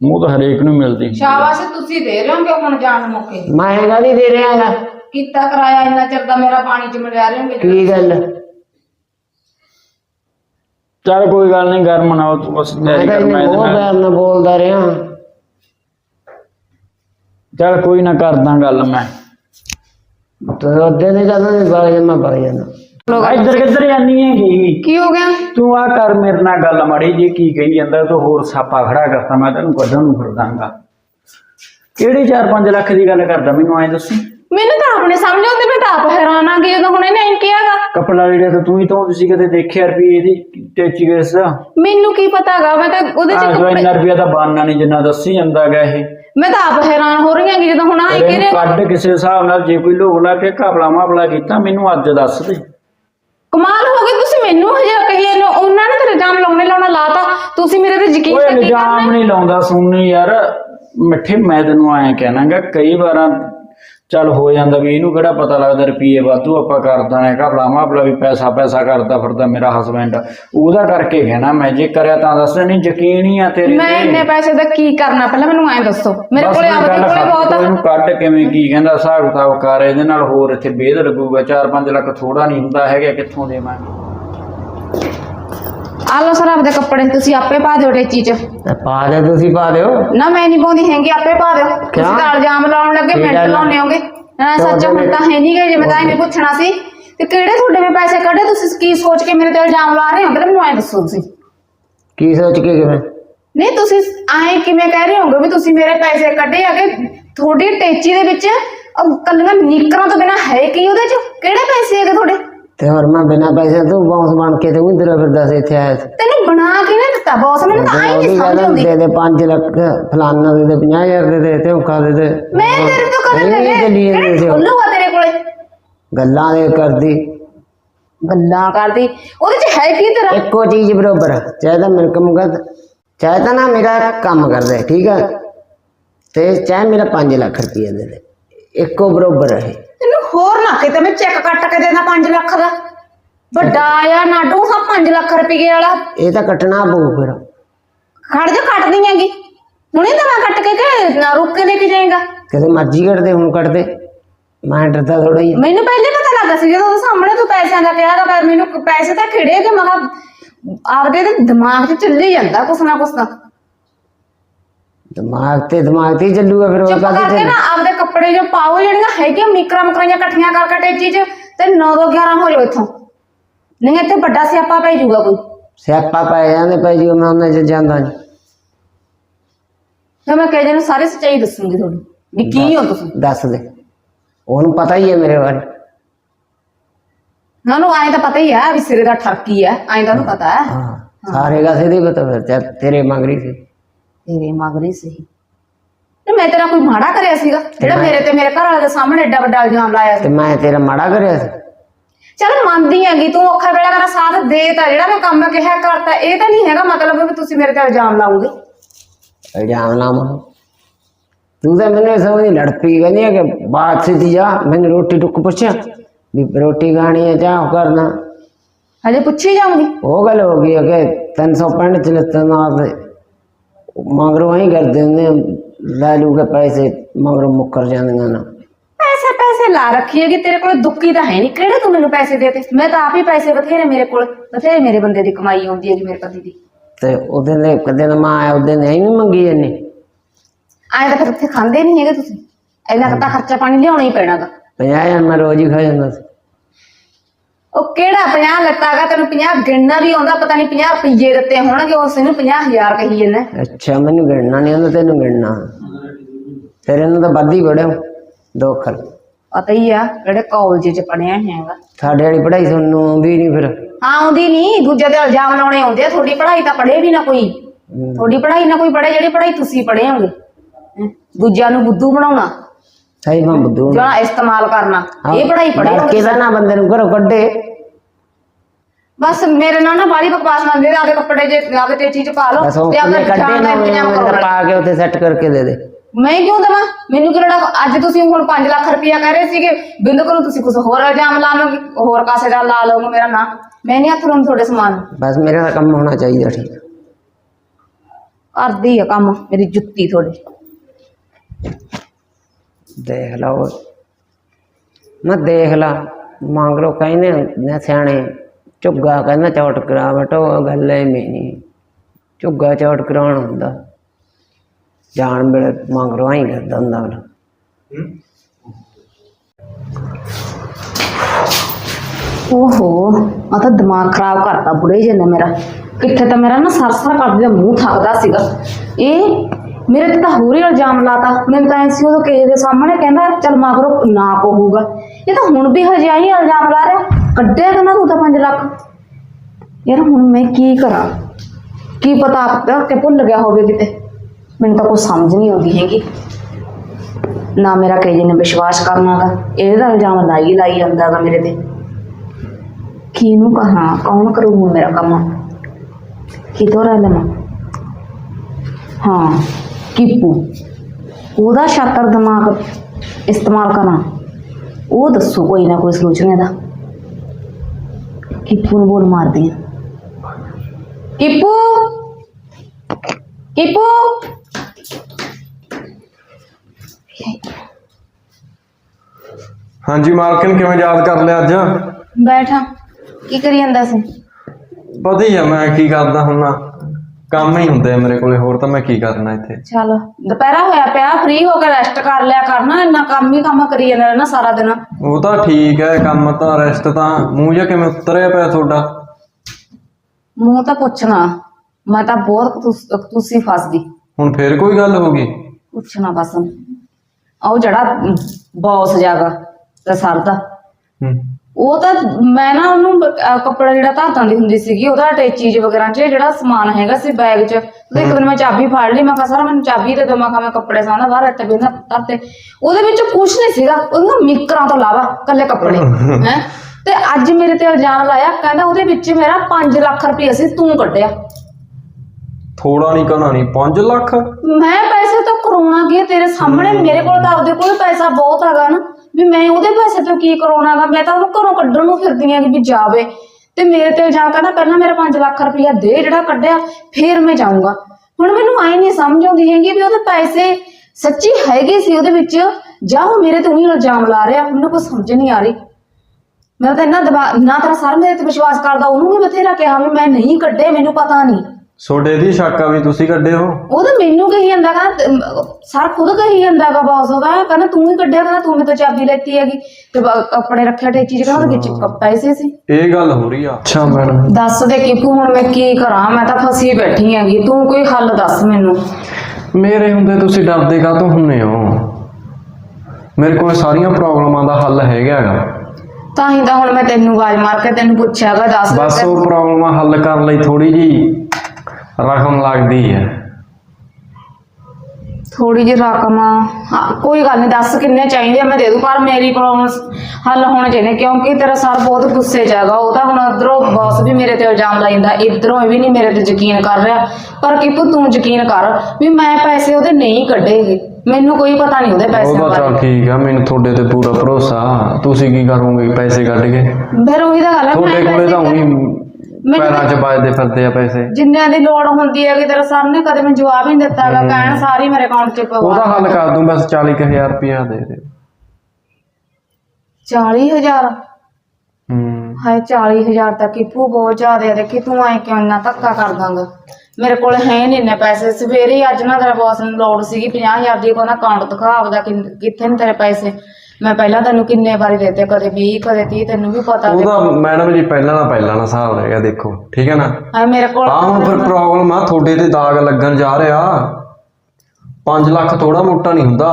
ਮੂੰਹ ਤਾਂ ਹਰੇਕ ਨੂੰ ਮਿਲਦੀ। ਸ਼ਾਬਾਸ਼ ਤੁਸੀਂ ਦੇ ਰਹੇ ਹੁਣ ਜਾਣ ਮੌਕੇ? ਮੈਂ ਕਾਹਦੀ ਦੇ ਰਿਹਾਗਾ ਕੀਤਾ ਕਰਾਇਆ ਇੰਨਾ ਚਿਰ ਦਾ ਮੇਰਾ ਪਾਣੀ ਚ ਮਿਲਿਆ ਰਹੇ ਹੋਗੇ ਕੀ ਗੱਲ? ਚੱਲ ਕੋਈ ਗੱਲ ਨਹੀਂ ਘਰ ਮਨਾਓ ਤੂੰ ਬਸ ਤਿਆਰੀ ਕਰ ਮੈਂ ਇਹਦੇ ਬਹੁਤ ਨਾਲ ਨਾਲ ਬੋਲਦਾ ਰਿਹਾ। ਚੱਲ ਕੋਈ ਨਾ ਕਰਦਾ ਗੱਲ ਮੈਂ। ਤੇ ਉਹਦੇ ਨੇ ਜਦੋਂ ਬਾਗ ਮੈਂ ਬਾਗ ਜਾਣਾ ਇੱਧਰ ਕਿੱਧਰ ਜਾਨੀ ਹੈਗੀ ਕੀ ਹੋ ਗਿਆ? ਤੂੰ ਆ ਕਰ ਮੇਰੇ ਨਾਲ ਗੱਲ ਮਾੜੀ ਜੀ ਕੀ ਕਹੀ ਜਾਂਦਾ ਤੂੰ ਹੋਰ ਸਾਪਾ ਖੜਾ ਕਰਤਾ ਮੈਂ ਤੈਨੂੰ ਕੱਢਣ ਨੂੰ ਫਿਰਦਾਂਗਾ। ਕਿਹੜੀ 4-5 ਲੱਖ ਦੀ ਗੱਲ ਕਰਦਾ ਮੈਨੂੰ ਐਂ ਦੱਸੀ? ਮੈਨੂੰ ਤਾਂ ਆਪਣੇ ਸਮਝ ਆਉਂਦੇ ਮੈਂ ਤਾਂ ਆਪ ਹੈਰਾਨ ਆ ਗਈ ਜਦੋਂ ਹੁਣ ਇਹਨੇ ਐਂ ਕਿਹਾਗਾ ਕਪੜਾ ਲੀੜਾ ਤਾਂ ਤੂੰ ਹੀ ਤੋਂ ਤੁਸੀਂ ਕਦੇ ਦੇਖਿਆ ਰੁਪਏ ਇਹਦੀ ਟੇਚੀ ਗੈਸ ਮੈਨੂੰ ਕੀ ਪਤਾਗਾ ਮੈਂ ਤਾਂ ਉਹਦੇ ਚ ਜੋ ਕੱਪੜੇ ਇੰਨਾ ਰੁਪਿਆ ਤਾਂ ਬਾਨਾ ਨਹੀਂ ਜਿੰਨਾ ਦੱਸੀ ਜਾਂਦਾ ਗਾ ਇਹ। ਮੈਂ ਤਾਂ ਆਪ ਹੈਰਾਨ ਹੋ ਰਹੀ ਹਾਂ ਕਿ ਜਦੋਂ ਹੁਣ ਆਏ ਇਹਨੂੰ ਕਿਹੜੇ ਕੱਢ ਕਿਸੇ ਹਿਸਾਬ ਨਾਲ ਜੇ ਕੋਈ ਲੋਕ ਲਾ ਕੇ ਘਪਲਾ ਮਾਪਲਾ ਕੀਤਾ ਮੈਨੂੰ ਅੱਜ ਦੱਸ ਦੇ। ਕਮਾਲ ਹੋ ਗਈ ਤੁਸੀਂ ਮੈਨੂੰ ਹਜੇ ਕਹੀ ਇਹਨੂੰ ਉਹਨਾਂ ਨੇ ਤਾਂ ਇਲਜ਼ਾਮ ਲਾਉਣੇ ਲਾਉਣਾ ਲਾਤਾ। ਤੁਸੀਂ ਮੇਰੇ ਤੇ ਯਕੀਨ ਓਏ ਕਰਕੇ ਇਲਜ਼ਾਮ ਨਹੀਂ ਲਾਉਂਦਾ ਸੁਣਨੀ ਯਾਰ। ਮਿੱਠੇ ਮੈਂ ਤੈਨੂੰ ਐਂ ਕਹਿਣਾਗਾ ਕਈ ਵਾਰਾਂ ਚੱਲ ਹੋ ਜਾਂਦਾ ਵੀ ਇਹਨੂੰ ਕਿਹੜਾ ਪਤਾ ਲੱਗਦਾ ਰੁਪਏ ਵਾਧੂ ਆਪਾਂ ਕਰਦਾ ਨੇ ਘਪਲਾ ਮਾਪਲਾ ਵੀ ਪੈਸਾ ਪੈਸਾ ਕਰਦਾ ਫਿਰਦਾ ਮੇਰਾ ਹਸਬੈਂਡ ਉਹਦਾ ਕਰਕੇ ਕਹਿਣਾ ਮੈਂ ਜੇ ਕਰਿਆ ਤਾਂ ਦੱਸ ਨਹੀਂ ਯਕੀਨ ਹੀ ਆ ਤੇਰੇ ਮੈਂ ਤੇ। ਇੰਨੇ ਪੈਸੇ ਦਾ ਕੀ ਕਰਨਾ? ਪਹਿਲਾਂ ਮੈਨੂੰ ਐਂ ਦੱਸੋ। ਮੇਰੇ ਬਸ ਕੋਲੇ ਮੈਂ ਆਪਦੇ ਗੱਲ ਕੋਲੇ ਬਹੁਤ ਆ। ਇਹਨੂੰ ਕੱਢ ਕਿਵੇਂ ਕੀ ਕਹਿੰਦਾ ਹਿਸਾਬ ਕਿਤਾਬ ਕਰ ਇਹਦੇ ਨਾਲ ਹੋਰ ਇੱਥੇ ਬੇਦ ਲੱਗੂਗਾ 4-5 ਲੱਖ ਥੋੜਾ ਨਹੀਂ ਹੁੰਦਾ ਹੈਗਾ ਕਿੱਥੋਂ ਦੇਵਾਂਗੇ ਆ ਲਓ ਸਰ ਆਪਦੇ ਕੱਪੜੇ ਤੁਸੀਂ ਆਪੇ ਪਾ ਦਿਓ ਟੇਚੀ ਚ। ਤੇ ਪਾ ਦੇ ਤੁਸੀਂ ਪਾ ਦਿਓ। ਨਾ ਮੈਂ ਨਹੀਂ ਪਾਉਂਦੀ ਹੈਗੀ ਆਪੇ ਪਾ ਦਿਓ। ਤੁਸੀਂ ਤਾਂ ਇਲਜ਼ਾਮ ਲਾਉਣ ਲੱਗੇ ਕੀ ਮਿੰਟ ਗੱਲ? ਲਾਉਣੇ ਹੋਗੇ। ਨਾ ਸੱਚ ਹੁਣ ਤਾਂ ਹੈ ਨਹੀਂ ਗਏ ਜੇ ਮੈਂ ਤਾਂ ਇਹਨੇ ਪੁੱਛਣਾ ਸੀ। ਤੇ ਕਿਹੜੇ ਤੁਹਾਡੇ ਮੈਂ ਪੈਸੇ ਕੱਢੇ? ਤੁਸੀਂ ਕੀ ਸੋਚ ਕੇ ਮੇਰੇ ਤੇ ਇਲਜ਼ਾਮ ਲਾ ਰਹੇ ਹੋ? ਪਹਿਲਾਂ ਮੈਨੂੰ ਐਂ ਦੱਸੋ ਤੁਸੀਂ। ਕੀ ਸੋਚ ਕੇ ਕਿਵੇਂ? ਨਹੀਂ ਤੁਸੀਂ ਐਂ ਕਿਵੇਂ ਕਹਿ ਰਹੇ ਹੋਗੇ ਵੀ ਤੁਸੀਂ ਮੇਰੇ ਪੈਸੇ ਕੱਢੇ ਹੈਗੇ? ਤੁਹਾਡੀ ਟੇਚੀ ਦੇ ਵਿੱਚ ਉਹ ਕੱਲੀਆਂ ਨੀਕਰਾਂ ਤੋਂ ਬਿਨਾ ਹੈ ਕੀ ਉਹਦੇ ਚ? ਕਿਹੜੇ ਪੈਸੇ ਹੈਗੇ ਤੁਹਾਡੇ? ਤੇ ਹੋਰ ਮੈਂ ਬਿਨਾਂ ਪੈਸੇ ਤੋਂ ਬਾਉਂਸ ਬਣ ਕੇ ਤੇ ਉਧਰ ਫਿਰਦਾ ਸੀ ਇੱਥੇ ਆਇਆ ਸੀ। ਤੈਨੂੰ ਬਣਾ ਕਿਵੇਂ ਦਿੱਤਾ ਬੌਸ ਮੈਨੂੰ ਤਾਂ ਆਈ ਨਹੀਂ ਸਮਝ ਆਉਂਦੀ। ਦੇ ਦੇ 5 ਲੱਖ ਫਲਾਨਾ ਦੇ ਦੇ 50000 ਦੇ ਦੇ ਤੇ ਔਖਾ ਦੇ ਦੇ। ਮੈਂ ਤੇਰੇ ਤੋਂ ਕਦੇ ਲੈ ਚੱਲੀ ਜਾਂਦੀ ਸੀ ਉਹ। ਖੁੱਲੂਗਾ ਤੇਰੇ ਕੋਲੇ? ਗੱਲਾਂ ਦੇ ਕਰਦੀ। ਗੱਲਾਂ ਕਰਦੀ। ਉਹਦੇ ਚ ਹੈ ਕੀ ਤੇਰਾ? ਇੱਕੋ ਚੀਜ਼ ਬਰੋਬਰ। ਚਾਹੇ ਤਾਂ ਮੇਰੇ ਕੰਮ ਕਰ ਚਾਹੇ ਤਾਂ ਨਾ ਮੇਰਾ ਕੰਮ ਕਰਦਾ ਠੀਕ ਆ? ਤੇ ਚਾਹੇ ਮੇਰਾ 5 ਲੱਖ ਰੁਪਏ ਦੇ ਦੇ। ਇੱਕੋ ਬਰੋਬਰ ਹੈ। ਤੈਨੂੰ ਹੋਰ ਨਾ ਕਿਤੇ ਮੈਂ ਚੈੱਕ ਕੱਟ ਕੇ ਦੇਣਾ 5 ਲੱਖ ਦਾ। ਵੱਡਾ ਆ ਨਾਡੂ ਸਾ 5 ਲੱਖ ਰੁਪਏ ਵਾਲਾ। ਇਹ ਤਾਂ ਕੱਟਣਾ ਪਊ ਫਿਰ। ਖੜ ਜਾ ਕੱਟ ਦਿਆਂਗੀ ਹੁਣੇ ਤਾਂ ਮੈਂ ਕੱਟ ਕੇ ਕਿ ਨਾ ਰੁੱਕ ਕੇ ਲੈ ਕੇ ਜਾਏਗਾ। ਕਦੇ ਮਰਜ਼ੀ ਕੱਢਦੇ ਹੁਣ ਕੱਢਦੇ ਮੈਂ ਡਰਦਾ ਥੋੜਾ ਹੀ ਮੈਨੂੰ ਪਹਿਲੇ ਪਤਾ ਲੱਗਾ ਸੀ ਜਦੋਂ ਸਾਹਮਣੇ ਤੂੰ ਪੈਸਿਆਂ ਦਾ ਕਿਹਾ ਤਾਂ ਮੈਨੂੰ ਪੈਸੇ ਤਾਂ ਖਿੜੇ ਕਿ ਮੈਂ ਆਪਦੇ ਦਿਮਾਗ 'ਚ ਚੱਲੀ ਜਾਂਦਾ ਕੁਛ ਨਾ ਕੁਛ ਤਾਂ। ਦਿਮਾਗ ਤੇ ਦਿਮਾਗ ਤੇ ਹੀ ਚੱਲੂਗਾ ਫਿਰ ਉਹ ਚੁੱਪ ਕਾਹਦੀ ਕਰਕੇ ਨਾ ਆਪਦੇ ਕੱਪੜੇ ਜੋ ਪਾਓ ਜਿਹੜੀਆਂ ਹੈਗੀਆਂ ਮਿਕਰਾਂ ਮੁਕਰਾਂ ਜਾਂ ਇਕੱਠੀਆਂ ਕਰ ਕਰ ਟੇਚੀ 'ਚ ਤੇ 9 ਤੋਂ 11 ਹੋ ਜਾਓ ਇੱਥੋਂ। ਨਹੀਂ ਇੱਥੇ ਵੱਡਾ ਸਿਆਪਾ ਪੈ ਜਾਊਗਾ ਕੋਈ। ਸਿਆਪਾ ਪੈ ਜਾਂਦੇ ਪੈ ਜੀ ਮੈਂ ਉਹਨਾਂ ਚ ਜਾਂਦਾ ਨਹੀਂ ਫਿਰ ਮੈਂ ਕਹਿ ਨੂੰ ਸਾਰੇ ਸੱਚਾਈ ਦੱਸੂਗੀ ਤੁਹਾਨੂੰ ਵੀ ਕੀ ਹੋ ਤੁਸੀਂ? ਦੱਸ ਦੇ। ਉਹਨੂੰ ਪਤਾ ਹੀ ਹੈ ਮੇਰੇ ਬਾਰੇ। ਨਾ ਨੂੰ ਐਂ ਤਾਂ ਪਤਾ ਹੀ ਹੈ ਵੀ ਸਿਰੇ ਦਾ ਠਰਕੀ ਹੈ ਐਂ ਤਾਂ ਉਹਨੂੰ ਪਤਾ ਹੈ। ਹਾਂ। ਸਾਰੇ ਗਾਸੇ ਦੇ ਪਤਾ ਫਿਰ ਤੇ- ਤੇਰੇ ਮੰਗਰੀ ਸੀ। ਤੇਰੇ ਮਗਰੀ ਸਹੀ ਤੇ ਮੈਂ ਤੇਰਾ ਕੋਈ ਮਾੜਾ ਕਰਿਆ ਸੀਗਾ? ਜਿਹੜਾ ਮੇਰੇ ਤੇ ਮੇਰੇ ਘਰ ਵਾਲੇ ਦੇ ਸਾਹਮਣੇ ਐਡਾ ਵੱਡਾ ਇਲਜ਼ਾਮ ਲਾਇਆ ਸੀ। ਤੇ ਮੈਂ ਤੇਰਾ ਮਾੜਾ ਕਰਿਆ ਸੀ? ਚਲ ਮੰਨਦੀ ਹੈਗੀ ਤੂੰ ਔਖਾ ਵੇਲਾ ਮੇਰਾ ਸਾਥ ਦੇ ਤਾਂ ਜਿਹੜਾ ਮੈਂ ਕੰਮ ਕਿਹਾ ਕਰਤਾ ਇਹ ਤਾਂ ਨਹੀਂ ਹੈਗਾ ਮਤਲਬ ਵੀ ਤੁਸੀਂ ਮੇਰੇ ਤੇ ਇਲਜ਼ਾਮ ਲਾਓਗੇ। ਇਲਜ਼ਾਮ ਨਾ ਮਾਰ ਤੂੰ ਤਾਂ ਮੈਨੂੰ ਸਮਝ ਨਹੀਂ ਲੜ ਪਈ ਕਹਿੰਦੀ ਹੈ ਕਿ ਬਾਤ ਸਿੱਧੀ ਜਾ ਮੈਨੂੰ ਰੋਟੀ ਟੁੱਕ ਪੁੱਛਿਆ ਵੀ ਰੋਟੀ ਖਾਣੀ ਹੈ ਜਾਂ ਉਹ ਕਰਨਾ? ਹਜੇ ਪੁੱਛੀ ਜਾਊਂਗੀ। ਉਹ ਗੱਲ ਹੋ ਗਈ ਹੈ ਕਿ 365 ਚ ਲੱਤਾਂ ਨਾਲ ਮਗਰੋਂ ਹੀ ਕਰਦੇ ਹੁੰਦੇ ਆ, ਲੈ ਲੂ ਕੇ ਪੈਸੇ ਮਗਰੋਂ ਮੁੱਕਰ ਜਾਂਦੀਆਂ ਨਾ। ਪੈਸੇ ਪੈਸੇ ਲਾ ਰੱਖੀ ਹੈਗੀ ਤੇਰੇ ਕੋਲ ਦੁੱਕੀ ਤਾਂ ਹੈ ਨਹੀਂ। ਕਿਹੜੇ ਤੂੰ ਮੈਨੂੰ ਪੈਸੇ ਦੇਤੇ ਮੈਂ ਤਾਂ ਆਪ ਹੀ ਪੈਸੇ ਬਥੇਰੇ ਮੇਰੇ ਕੋਲ ਬਥੇਰੇ ਮੇਰੇ ਬੰਦੇ ਦੀ ਕਮਾਈ ਆਉਂਦੀ ਹੈਗੀ ਮੇਰੇ ਪਤੀ ਦੀ। ਤੇ ਉਹਦੇ ਨੇ ਕਦੇ ਨਾ ਮਾਂ ਆਇਆ ਉਹਦੇ ਨੇ ਐਵੇਂ ਮੰਗੀ ਜਾਂਦੀ ਐਂ ਤਾਂ ਫਿਰ ਉੱਥੇ ਖਾਂਦੇ ਨਹੀਂ ਹੈਗੇ ਤੁਸੀਂ। ਇੰਨਾ ਕੁ ਤਾਂ ਖਰਚਾ ਪਾਣੀ ਲਿਆਉਣਾ ਹੀ ਪੈਣਾਗਾ। ਪੰਜਾਹ ਹਜ਼ਾਰ ਮੈਂ ਰੋਜ਼ ਹੀ ਖਾ ਜਾਂਦਾ ਸੀ। ਉਹ ਕਿਹੜਾ 50 ਲੱਤਾਗਾ ਤੈਨੂੰ 50 ਗਿਣਨਾ ਵੀ ਆਉਂਦਾ ਪਤਾ ਨਹੀਂ 50 ਰੁਪਏ ਦਿੱਤੇ ਹੋਣਗੇ ਉਸ ਨੂੰ 50000 ਕਹੀ ਜਾਂਦਾ। ਅੱਛਾ ਮੈਨੂੰ ਗਿਣਨਾ ਨਹੀਂ ਆਉਂਦਾ ਤੈਨੂੰ ਗਿਣਨਾ। ਤੇਰੇ ਨੂੰ ਤਾਂ ਵੱਧ ਹੀ ਪੜਿਆ। ਦੋ ਅੱਖਰ। ਪਤਾ ਹੀ ਆ ਜਿਹੜੇ ਕਾਲਜ ਚ ਪੜਿਆ ਹੈਗਾ। ਸਾਡੇ ਵਾਲੀ ਪੜ੍ਹਾਈ ਸੁਣਨੂੰ ਆਉਂਦੀ ਨਹੀਂ ਫਿਰ। ਆਉਂਦੀ ਨਹੀਂ ਦੂਜੇ ਦੇ ਇਲਜ਼ਾਮ ਲਾਉਣੇ ਆਉਂਦੇ ਆ। ਤੁਹਾਡੀ ਪੜ੍ਹਾਈ ਤਾਂ ਪੜ੍ਹੇ ਵੀ ਨਾ ਕੋਈ। ਹਮ, ਤੁਹਾਡੀ ਪੜ੍ਹਾਈ ਨਾ ਕੋਈ ਪੜ੍ਹੇ ਜਿਹੜੀ ਪੜ੍ਹਾਈ ਤੁਸੀਂ ਪੜ੍ਹੇ ਹੋਗੇ। ਦੂਜਿਆਂ ਨੂੰ ਬੁੱਧੂ ਬਣਾਉਣਾ। ਸਹੀ ਮੈਂ ਬੁੱਧੂ ਜਿਹੜਾ ਇਸਤੇਮਾਲ ਕਰਨਾ। ਇਹ ਪੜ੍ਹਾਈ ਪੜ੍ਹੇ ਡਰ ਕੇ ਤਾਂ ਨਾ। ਬੰਦੇ ਨੂੰ ਘਰੋਂ ਕੱਢੇ। ਬਸ ਮੇਰੇ ਨਾਲ ਨਾ ਬਾਲੀ ਬਕਵਾਸ ਨਾ ਦੇ ਆਪਦੇ ਕੱਪੜੇ ਜੇ ਆਪਦੇ ਟੇਚੀ ਚ ਪਾ ਲਓ ਤੇ ਕਿਵੇਂ ਕੱਢੇ ਨਾ ਪਾ ਕੇ ਉੱਥੇ ਸੈੱਟ ਕਰਕੇ ਦੇ ਦੇ। ਮੈਂ ਕਿਉਂ ਦੇਵਾਂ? ਮੈਨੂੰ ਕਿਹੜਾ ਅੱਜ ਤੁਸੀਂ ਹੁਣ 5 ਲੱਖ ਰੁਪਇਆ ਕਹਿ ਰਹੇ ਸੀਗੇ ਬਿੰਦ ਕਰੋ ਤੁਸੀਂ ਕੁਝ ਹੋਰ ਇਲਜ਼ਾਮ ਲਾ ਲਓਗੇ ਹੋਰ ਕਾਸੇ ਦਾ ਲਾ ਲਓਗੇ ਮੇਰਾ ਨਾਂ। ਮੈਂ ਨਹੀਂ ਹੱਥ ਤੁਹਾਡੇ ਸਮਾਨ। ਬਸ ਮੇਰਾ ਤਾਂ ਕੰਮ ਹੋਣਾ ਚਾਹੀਦਾ ਠੀਕ ਕਰਦੀ ਆ ਕੰਮ ਮੇਰੀ ਜੁੱਤੀ ਤੁਹਾਡੀ। ਦੇਖ ਲਓ ਮੈਂ ਦੇਖ ਲਾ ਮੰਗ ਲੋ ਕਹਿੰਦੇ ਨੇ ਸਿਆਣੇ ਝੁੱਗਾ ਕਹਿੰਦਾ ਚੌਟ ਕਰਾ ਬਟੋ ਗੱਲ ਐ ਨਹੀਂ। ਝੁੱਗਾ ਚੌਟ ਕਰਾਉਣ ਹੁੰਦਾ। ਜਾਣ ਵੇਲੇ ਮੰਗ ਲੋ ਆਈ ਕਰਦਾ ਹੁੰਦਾ ਅਗਲਾ। ਓਹੋ ਆ ਤਾਂ ਦਿਮਾਗ ਖਰਾਬ ਕਰਤਾ ਬੁੜੇ ਨੇ ਮੇਰਾ। ਕਿੱਥੇ ਤਾਂ ਮੇਰਾ ਨਾ ਸਰਸਰ ਕਰਦੀ ਦਾ ਮੂੰਹ ਥੱਕਦਾ ਸੀਗਾ। ਇਹ ਮੇਰੇ ਤੇ ਤਾਂ ਹੋਰ ਹੀ ਇਲਜ਼ਾਮ ਲਾਤਾ। ਮੈਨੂੰ ਤਾਂ ਐਸੀ ਉਦੋਂ ਕਿਸੇ ਦੇ ਸਾਹਮਣੇ ਕਹਿੰਦਾ, ਚੱਲ ਮਗਰੋਂ ਨਾ ਕਹੂਗਾ। ਇਹ ਤਾਂ ਹੁਣ ਵੀ ਹਜੇ ਆਈ ਇਲਜ਼ਾਮ ਲਾ ਰਿਹਾ। ਕੱਢਿਆ ਕਿ ਤੂੰ ਤਾਂ 5 ਲੱਖ। ਯਾਰ ਹੁਣ ਮੈਂ ਕੀ ਕਰਾਂ? ਕੀ ਪਤਾ ਆਪ ਕਿ ਭੁੱਲ ਗਿਆ ਹੋਵੇ ਕਿਤੇ। ਮੈਨੂੰ ਤਾਂ ਕੁਝ ਸਮਝ ਨਹੀਂ ਆਉਂਦੀ ਹੈਗੀ। ਨਾ ਮੇਰਾ ਕਿਸੇ ਨੇ ਵਿਸ਼ਵਾਸ ਕਰਨਾਗਾ ਇਹਦਾ ਇਲਜ਼ਾਮ ਲਾਈ ਲਾਈ ਜਾਂਦਾਗਾ ਮੇਰੇ ਤੇ। ਕਿਹਨੂੰ ਕਹਾਂ? ਕੌਣ ਕਰੂ ਹੁਣ ਮੇਰਾ ਕੰਮ? ਕਿਤੋਂ ਰਹਿ ਲਵਾਂ? ਹਾਂ। ਕੀਪੂ। ਉਹਦਾ ਸ਼ਾਤਰ ਦਿਮਾਗ ਇਸਤੇਮਾਲ ਕਰਾਂ। ਉਹ ਦੱਸੋ ਕੋਈ ਨਾ ਕੋਈ ਸੋਚਣੇ ਦਾ ਕੀਪੂ ਨੂੰ ਬੋਲ ਮਾਰਦੀ ਆ ਕੀਪੂ! ਕੀਪੂ! ਹਾਂਜੀ ਮਾਲਕਨ ਕਿਵੇਂ ਯਾਦ ਕਰ ਲਿਆ ਅੱਜ? ਬੈਠਾ। ਕੀ ਕਰੀ ਜਾਂਦਾ ਸੀ? ਪਤਾ ਹੀ ਆ ਮੈਂ ਕੀ ਕਰਦਾ ਹੁੰਨਾ। ਕੰਮ ਹੀ ਹੁੰਦੇ ਮੇਰੇ ਕੋਲੇ ਹੋਰ ਤਾਂ ਮੈਂ ਕੀ ਕਰਨਾ ਇੱਥੇ? ਚਲ ਦੁਪਹਿਰਾ ਹੋਇਆ ਪਿਆ ਫ੍ਰੀ ਹੋ ਕੇ ਰੈਸਟ ਕਰ ਲਿਆ ਕਰਨਾ ਇੰਨਾ ਕੰਮ ਹੀ ਕੰਮ ਕਰੀ ਜਾਂਦਾ ਰਹਿਣਾ ਸਾਰਾ ਦਿਨ। ਉਹ ਤਾਂ ਠੀਕ ਹੈ ਕੰਮ ਤਾਂ ਰੈਸਟ ਤਾਂ। ਮੂੰਹ ਜਿਹਾ ਕਿਵੇਂ ਉਤਰਿਆ ਪਿਆ ਤੁਹਾਡਾ? ਮੂੰਹ ਤਾਂ ਪੁੱਛਣਾ ਮੈਂ ਤਾਂ ਬਹੁਤ ਤੁਸੀਂ ਫਸ ਗਈ। ਹੁਣ ਫੇਰ ਕੋਈ ਗੱਲ ਹੋ ਗਈ? ਪੁੱਛਣਾ ਬਸ। ਉਹ ਜਿਹੜਾ ਬੌਸ ਜਾਗਾ ਤੇ ਸਰ ਦਾ। ਹੂੰ। ਉਹ ਤਾਂ ਮੈਂ ਨਾ ਉਹਨੂੰ ਅਹ, ਕੱਪੜਾ ਜਿਹੜਾ ਧਾਤਾਂ ਦੀ ਹੁੰਦੀ ਸੀਗੀ ਉਹਦਾ ਟੇਚੀ ਚ ਵਗੈਰਾ ਚ ਜਿਹੜਾ ਸਮਾਨ ਹੈਗਾ ਸੀ ਬੈਗ ਚ। ਉਹਦੇ ਇੱਕ ਦਿਨ ਮੈਂ ਚਾਬੀ ਫੜ ਲਈ ਮੈਂ ਕਿਹਾ ਸਰ ਮੈਨੂੰ ਚਾਬੀ ਦੇ ਦਿਓ। ਮੈਂ ਕਿਹਾ ਮੈਂ ਕੱਪੜੇ ਸਾਂਭਦਾ ਬਾਹਰ ਇੱਥੇ ਬਿੰਦਾ ਧਰਤੇ ਉਹਦੇ ਵਿੱਚ ਕੁਝ ਨਹੀਂ ਸੀਗਾ ਉਹਦੀਆਂ ਮਿਕਰਾਂ ਤੋਂ ਇਲਾਵਾ ਕੱਲੇ ਕੱਪੜੇ ਹੈ। ਤੇ ਅੱਜ ਮੇਰੇ ਤੇ ਇਲਜ਼ਾਮ ਲਾਇਆ ਕਹਿੰਦਾ ਉਹਦੇ ਵਿੱਚ ਮੇਰਾ 5 ਲੱਖ ਰੁਪਏ ਸੀ ਤੂੰ ਕੱਢਿਆ। ਥੋੜਾ ਨਹੀਂ ਕਹਣਾ ਨਹੀਂ 5 ਲੱਖ? ਮੈਂ ਪੈਸੇ ਤਾਂ ਕਰਾਉਣਾ ਕੀ? ਤੇਰੇ ਸਾਹਮਣੇ ਮੇਰੇ ਕੋਲ ਤਾਂ ਆਪਦੇ ਕੋਲ ਪੈਸਾ ਬਹੁਤ ਹੈਗਾ ਨਾ। ਵੀ ਮੈਂ ਉਹਦੇ ਪੈਸੇ ਤੋਂ ਕੀ ਕਰਾਉਣਾਗਾ ਮੈਂ ਤਾਂ ਉਹਨੂੰ ਘਰੋਂ ਕੱਢਣ ਨੂੰ ਫਿਰਦੀ ਆਂ ਕਿ ਵੀ ਜਾਵੇ। ਤੇ ਮੇਰੇ ਤੇ ਇਲਜ਼ਾਮ ਕਹਿੰਦਾ ਪਹਿਲਾਂ ਮੇਰਾ 5 ਲੱਖ ਰੁਪਇਆ ਦੇ ਜਿਹੜਾ ਕੱਢਿਆ, ਫੇਰ ਮੈਂ ਜਾਊਂਗਾ। ਹੁਣ ਮੈਨੂੰ ਆਈ ਨਹੀਂ ਸਮਝ ਆਉਂਦੀ ਹੈਗੀ ਵੀ ਉਹਦੇ ਪੈਸੇ ਸੱਚੀ ਹੈਗੇ ਸੀ ਉਹਦੇ ਵਿੱਚ, ਜਾਂ ਉਹ ਮੇਰੇ ਤੇ ਉਹੀ ਇਲਜ਼ਾਮ ਲਾ ਰਿਹਾ, ਮੈਨੂੰ ਕੁਝ ਸਮਝ ਨਹੀਂ ਆ ਰਹੀ। ਮੈਂ ਤਾਂ ਇੰਨਾ ਦਬਾ ਨਾ ਤੇਰਾ ਸਰ ਮੇਰੇ ਤੇ ਵਿਸ਼ਵਾਸ ਕਰਦਾ, ਉਹਨੂੰ ਵੀ ਬਥੇਰਾ ਕਿਹਾ ਵੀ ਮੈਂ ਨਹੀਂ ਕੱਢੇ, ਮੈਨੂੰ ਪਤਾ ਨਹੀਂ ਛੋਡੇ ਦੀ ਸ਼ੱਕ ਆ ਵੀ ਤੁਸੀਂ ਕੱਢੇ ਹੋ। ਉਹ ਤਾਂ ਮੈਨੂੰ ਕਹੀ ਜਾਂਦਾ ਕਹਿੰਦਾ ਸਰ ਖੁਦ ਕਹੀ ਜਾਂਦਾ ਗਾ ਬਾਸ ਉਹਦਾ ਕਹਿੰਦਾ ਤੂੰ ਹੀ ਕੱਢਿਆ ਕਹਿੰਦਾ ਤੂੰ ਮੇਰੇ ਤੋਂ ਚਾਬੀ ਲੈਤੀ ਹੈਗੀ। ਤੇ ਬ- ਕੱਪੜੇ ਰੱਖਿਆ ਟੇਚੀ ਚ ਕਹਿੰਦਾ ਉਹਦੇ ਵਿੱਚ ਕ- ਪੈਸੇ ਸੀ। ਇਹ ਗੱਲ ਹੋ ਰਹੀ ਆ। ਅੱਛਾ ਮੈਡਮ ਦੱਸ ਦੇ ਕਿ ਹੁਣ ਮੈਂ ਕੀ ਕਰਾਂ ਮੈਂ ਤਾਂ ਫਸੀ ਬੈਠੀ ਹੈਗੀ ਤੂੰ ਕੋਈ ਹੱਲ ਦੱਸ ਮੈਨੂੰ। ਮੇਰੇ ਹੁੰਦੇ ਤੁਸੀਂ ਡਰਦੇ ਕਾਹਤੋਂ ਹੁੰਨੇ ਹੋ? ਮੇਰੇ ਕੋਲ ਸਾਰੀਆਂ ਪ੍ਰੋਬਲਮਾਂ ਦਾ ਹੱਲ ਹੈਗਾ ਗਾ। ਤਾਂ ਹੀ ਤਾਂ ਹੁਣ ਮੈਂ ਤੈਨੂੰ ਆਵਾਜ਼ ਮਾਰ ਕੇ ਤੈਨੂੰ ਪੁੱਛਿਆਗਾ ਦੱਸ ਬਸ ਉਹ ਪ੍ਰੋਬਲਮਾਂ ਹੱਲ ਕਰਨ ਲਈ ਥੋੜੀ ਜੀ ਰਕਮ ਲੱਗਦੀ ਹੈ ਥੋੜੀ ਜਿਹੀ ਰਕਮ ਹਾਂ, ਕੋਈ ਗੱਲ ਨਹੀਂ ਦੱਸ ਕਿੰਨੇ ਚਾਹੀਦੇ ਆ ਮੈਂ ਦੇ ਦੂੰ ਪਰ ਮੇਰੀ ਪ੍ਰੋਬਲਮ ਹੱਲ ਹੋਣੇ ਚਾਹੀਦੇ ਕਿਉਂਕਿ ਤੇਰਾ ਸਰ ਬਹੁਤ ਗੁੱਸੇ 'ਚ ਹੈਗਾ। ਉਹ ਤਾਂ ਹੁਣ ਉਧਰੋਂ ਬੌਸ ਵੀ ਮੇਰੇ ਤੇ ਇਲਜ਼ਾਮ ਲਾਈ ਜਾਂਦਾ ਇਧਰੋਂ ਇਹ ਵੀ ਨਹੀਂ ਮੇਰੇ ਤੇ ਯਕੀਨ ਕਰ ਰਿਹਾ। ਪਰ ਕਿਪੂ ਤੂੰ ਯਕੀਨ ਕਰ ਵੀ ਮੈਂ ਪੈਸੇ ਉਹਦੇ ਨਹੀਂ ਕੱਢੇਗੇ ਮੈਨੂੰ ਕੋਈ ਪਤਾ ਨਹੀਂ ਉਹਦੇ ਉਹ ਪੈਸਿਆਂ ਤਾਂ ਚੱਲ ਬਾਰੇ। ਠੀਕ ਆ ਮੈਨੂੰ ਤੁਹਾਡੇ ਤੇ ਪੂਰਾ ਭਰੋਸਾ ਤੁਸੀਂ ਕੀ ਕਰੋਗੇ ਪੈਸੇ ਕੱਢ ਕੇ? ਫਿਰ ਉਹੀ ਤਾਂ ਗੱਲ ਹੈ ਤੁਹਾਡੇ ਮੈਂ ਕੋਲੇ ਪੈਸੇ ਤਾਂ ਉਹੀ ਪੈਰਾਂ 'ਚ ਵੱਜਦੇ ਫਿਰਦੇ ਆ ਪੈਸੇ। ਜਿੰਨਿਆਂ ਦੀ ਲੋੜ ਹੁੰਦੀ ਹੈ ਕਿ ਤੇਰਾ ਸਰ ਨੇ ਕਦੇ ਮੈਨੂੰ ਜਵਾਬ ਹੀ ਨਹੀਂ ਦਿੱਤਾ ਹੈਗਾ ਕਹਿਣ ਸਾਰੀ ਮੇਰੇ ਅਕਾਊਂਟ 'ਚ ਪਵਾ ਉਹਦਾ ਹੱਲ ਕਰ ਦੂੰ ਬਸ 40000 ਰੁਪਇਆ ਦੇ ਦੇ। 40000 ਹੂੰ। ਹਾਏ 40000 ਤੱਕ ਕਿਪੂ ਬਹੁਤ ਜ਼ਿਆਦਾ ਹੈ ਦੇਖੀ ਤੂੰ ਐ ਕਿਉਂ ਇੰਨਾ ਧੱਕਾ ਕਰ ਦਾਂਗਾ? ਮੇਰੇ ਕੋਲ ਹੈ ਨਹੀਂ ਇੰਨੇ ਪੈਸੇ ਸਵੇਰੇ ਹੀ ਅੱਜ ਨਾ ਤੇਰੇ ਬੌਸ ਨੂੰ ਲੋੜ ਸੀਗੀ 50000 ਦੀ ਕੋਨਾ ਅਕਾਊਂਟ ਦਿਖਾ ਆਪਦਾ ਕਿੰਨ- ਕਿੱਥੇ ਨੇ ਤੇਰੇ ਪੈਸੇ? ਮੈਂ ਪਹਿਲਾਂ ਤੈਨੂੰ ਕਿੰਨੇ ਵਾਰੀ ਦਿੱਤੇ ਕਦੇ 20 ਕਦੇ 30 ਤੈਨੂੰ ਵੀ ਪਤਾ ਉਹਦਾ ਮੈਡਮ ਜੀ ਪਹਿਲਾਂ ਨਾ ਪਹਿਲਾਂ ਨਾ ਹਿਸਾਬ ਹੈਗਾ ਦੇਖੋ ਠੀਕ ਹੈ ਨਾ? ਹਾਏ ਮੇਰੇ ਕੋਲ ਆ ਹੁਣ ਫਿਰ ਪ੍ਰੋਬਲਮ ਆ ਤੁਹਾਡੇ ਤੇ ਦਾਗ ਲੱਗਣ ਜਾ ਰਿਹਾ। 5 ਲੱਖ ਥੋੜਾ ਮੋਟਾ ਨਹੀਂ ਹੁੰਦਾ।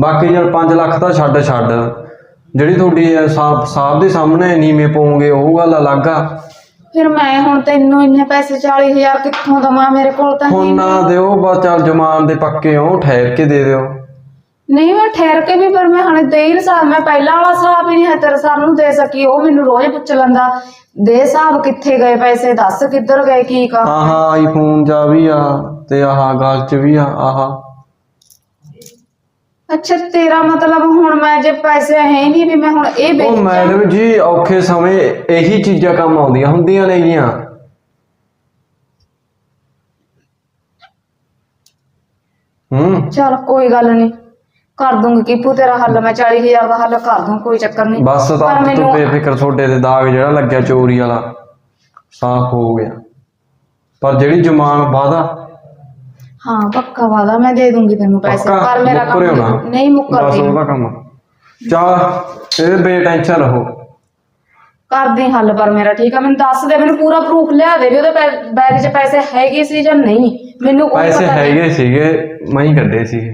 ਬਾਕੀ ਜਦ 5 ਲੱਖ ਤਾਂ ਛੱਡ ਛੱਡ। ਜਿਹੜੀ ਤੁਹਾਡੀ ਸਾਫ਼ ਸਾਫ਼ ਦੇ ਸਾਹਮਣੇ ਨੀਵੇਂ ਪਾਉਂਗੇ ਉਹ ਗੱਲ ਅਲੱਗ ਆ। ਫਿਰ ਮੈਂ ਹੁਣ ਤੈਨੂੰ ਇੰਨੇ ਪੈਸੇ 40000 ਕਿੱਥੋਂ ਦਵਾਂ? ਮੇਰੇ ਕੋਲ ਤਾਂ ਹੁਣ ਨਾ ਦਿਓ ਬਸ ਚੱਲ ਜਮਾਨ ਦੇ ਪੱਕੇ ਹੋ ਠਹਿਰ ਕੇ ਦੇ ਦਿਓ। ਨਹੀਂ ਮੈਂ ਠਹਿਰ ਕੇ ਵੀ ਪਰ ਮੈਂ ਹਣੇ ਦੇ ਹੀ ਹਿਸਾਬ ਮੈਂ ਪਹਿਲਾਂ ਵਾਲਾ ਹਿਸਾਬ ਹੀ ਨਹੀਂ ਹੈ ਤੇਰੇ ਨੂੰ ਦੇ ਸਕੀ ਉਹ ਮੈਨੂੰ ਰੋਜ਼ ਪੁੱਛ ਲੈਂਦਾ ਦੇ ਹਿਸਾਬ ਕਿੱਥੇ ਗਏ ਪੈਸੇ ਦੱਸ ਕਿੱਧਰ ਗਏ ਕੀ ਕਾ ਹਾਂ ਹਾਂ ਆਈਫੋਨ ਜਾ ਵੀ ਆ ਤੇ ਆਹ ਗੱਲ ਚ ਵੀ ਆ ਆਹ। ਅੱਛਾ ਤੇਰਾ ਮਤਲਬ ਹੁਣ ਮੈਂ ਜੇ ਪੈਸੇ ਹੈ ਹੀ ਨਹੀਂ ਵੀ ਮੈਂ ਹੁਣ ਇਹ ਉਹ ਵੇਚ। ਮੈਡਮ ਜੀ ਔਖੇ ਸਮੇਂ ਇਹੀ ਚੀਜ਼ਾਂ ਕੰਮ ਆਉਂਦੀਆਂ ਹੁੰਦੀਆਂ ਨੇਗੀਆਂ। ਹੂੰ? ਚਲ ਕੋਈ ਗੱਲ ਨਹੀਂ। ਕਰ ਦੂੰਗੀ ਕੀਪੂ ਤੇਰਾ ਹੱਲ ਮੈਂ 40000 ਦਾ ਹੱਲ ਕਰ ਦੂੰ ਕੋਈ ਚੱਕਰ ਨਹੀਂ। ਬਸ ਤਾਂ ਪਰ ਤੂੰ ਮੈਨੂੰ ਬੇਫਿਕਰ ਤੁਹਾਡੇ ਦੇ ਦਾਗ ਜਿਹੜਾ ਲੱਗਿਆ ਚੋਰੀ ਵਾਲਾ ਸਾਫ਼ ਹੋ ਗਿਆ। ਪਰ ਜਿਹੜੀ ਜ਼ਮਾਨ ਵਾਦਾ ਹਾਂ ਪੱਕਾ ਵਾਦਾ ਮੈਂ ਦੇ ਦੂੰਗੀ ਤੈਨੂੰ ਪੈਸੇ ਪੱਕਾ? ਪਰ ਮੇਰਾ ਮੁੱਕਰਿਓ ਨਾ ਕੰਮ ਨਹੀਂ ਬਸ ਮੁੱਕਰਦੀ ਉਹਦਾ ਕੰਮ। ਚਲ ਇਹ ਬੇ ਟੈਨਸ਼ਨ ਰਹੋ। ਕਰਦੀ ਹੱਲ ਪਰ ਮੇਰਾ ਠੀਕ ਆ। ਮੈਨੂੰ ਦੱਸ ਦੇ ਮੈਨੂੰ ਪੂਰਾ ਪ੍ਰੂਫ ਲਿਆ ਦੇ ਵੀ ਉਹਦੇ ਬੈਗ 'ਚ ਪੈਸੇ ਹੈਗੇ ਸੀ ਜਾਂ ਨਹੀਂ। ਮੈਨੂੰ ਕੋਈ ਪੈਸੇ ਪਤਾ ਨਹੀਂ। ਹੈਗੇ ਸੀਗੇ ਮੈਂ ਹੀ ਕੱਢੇ ਸੀਗੇ।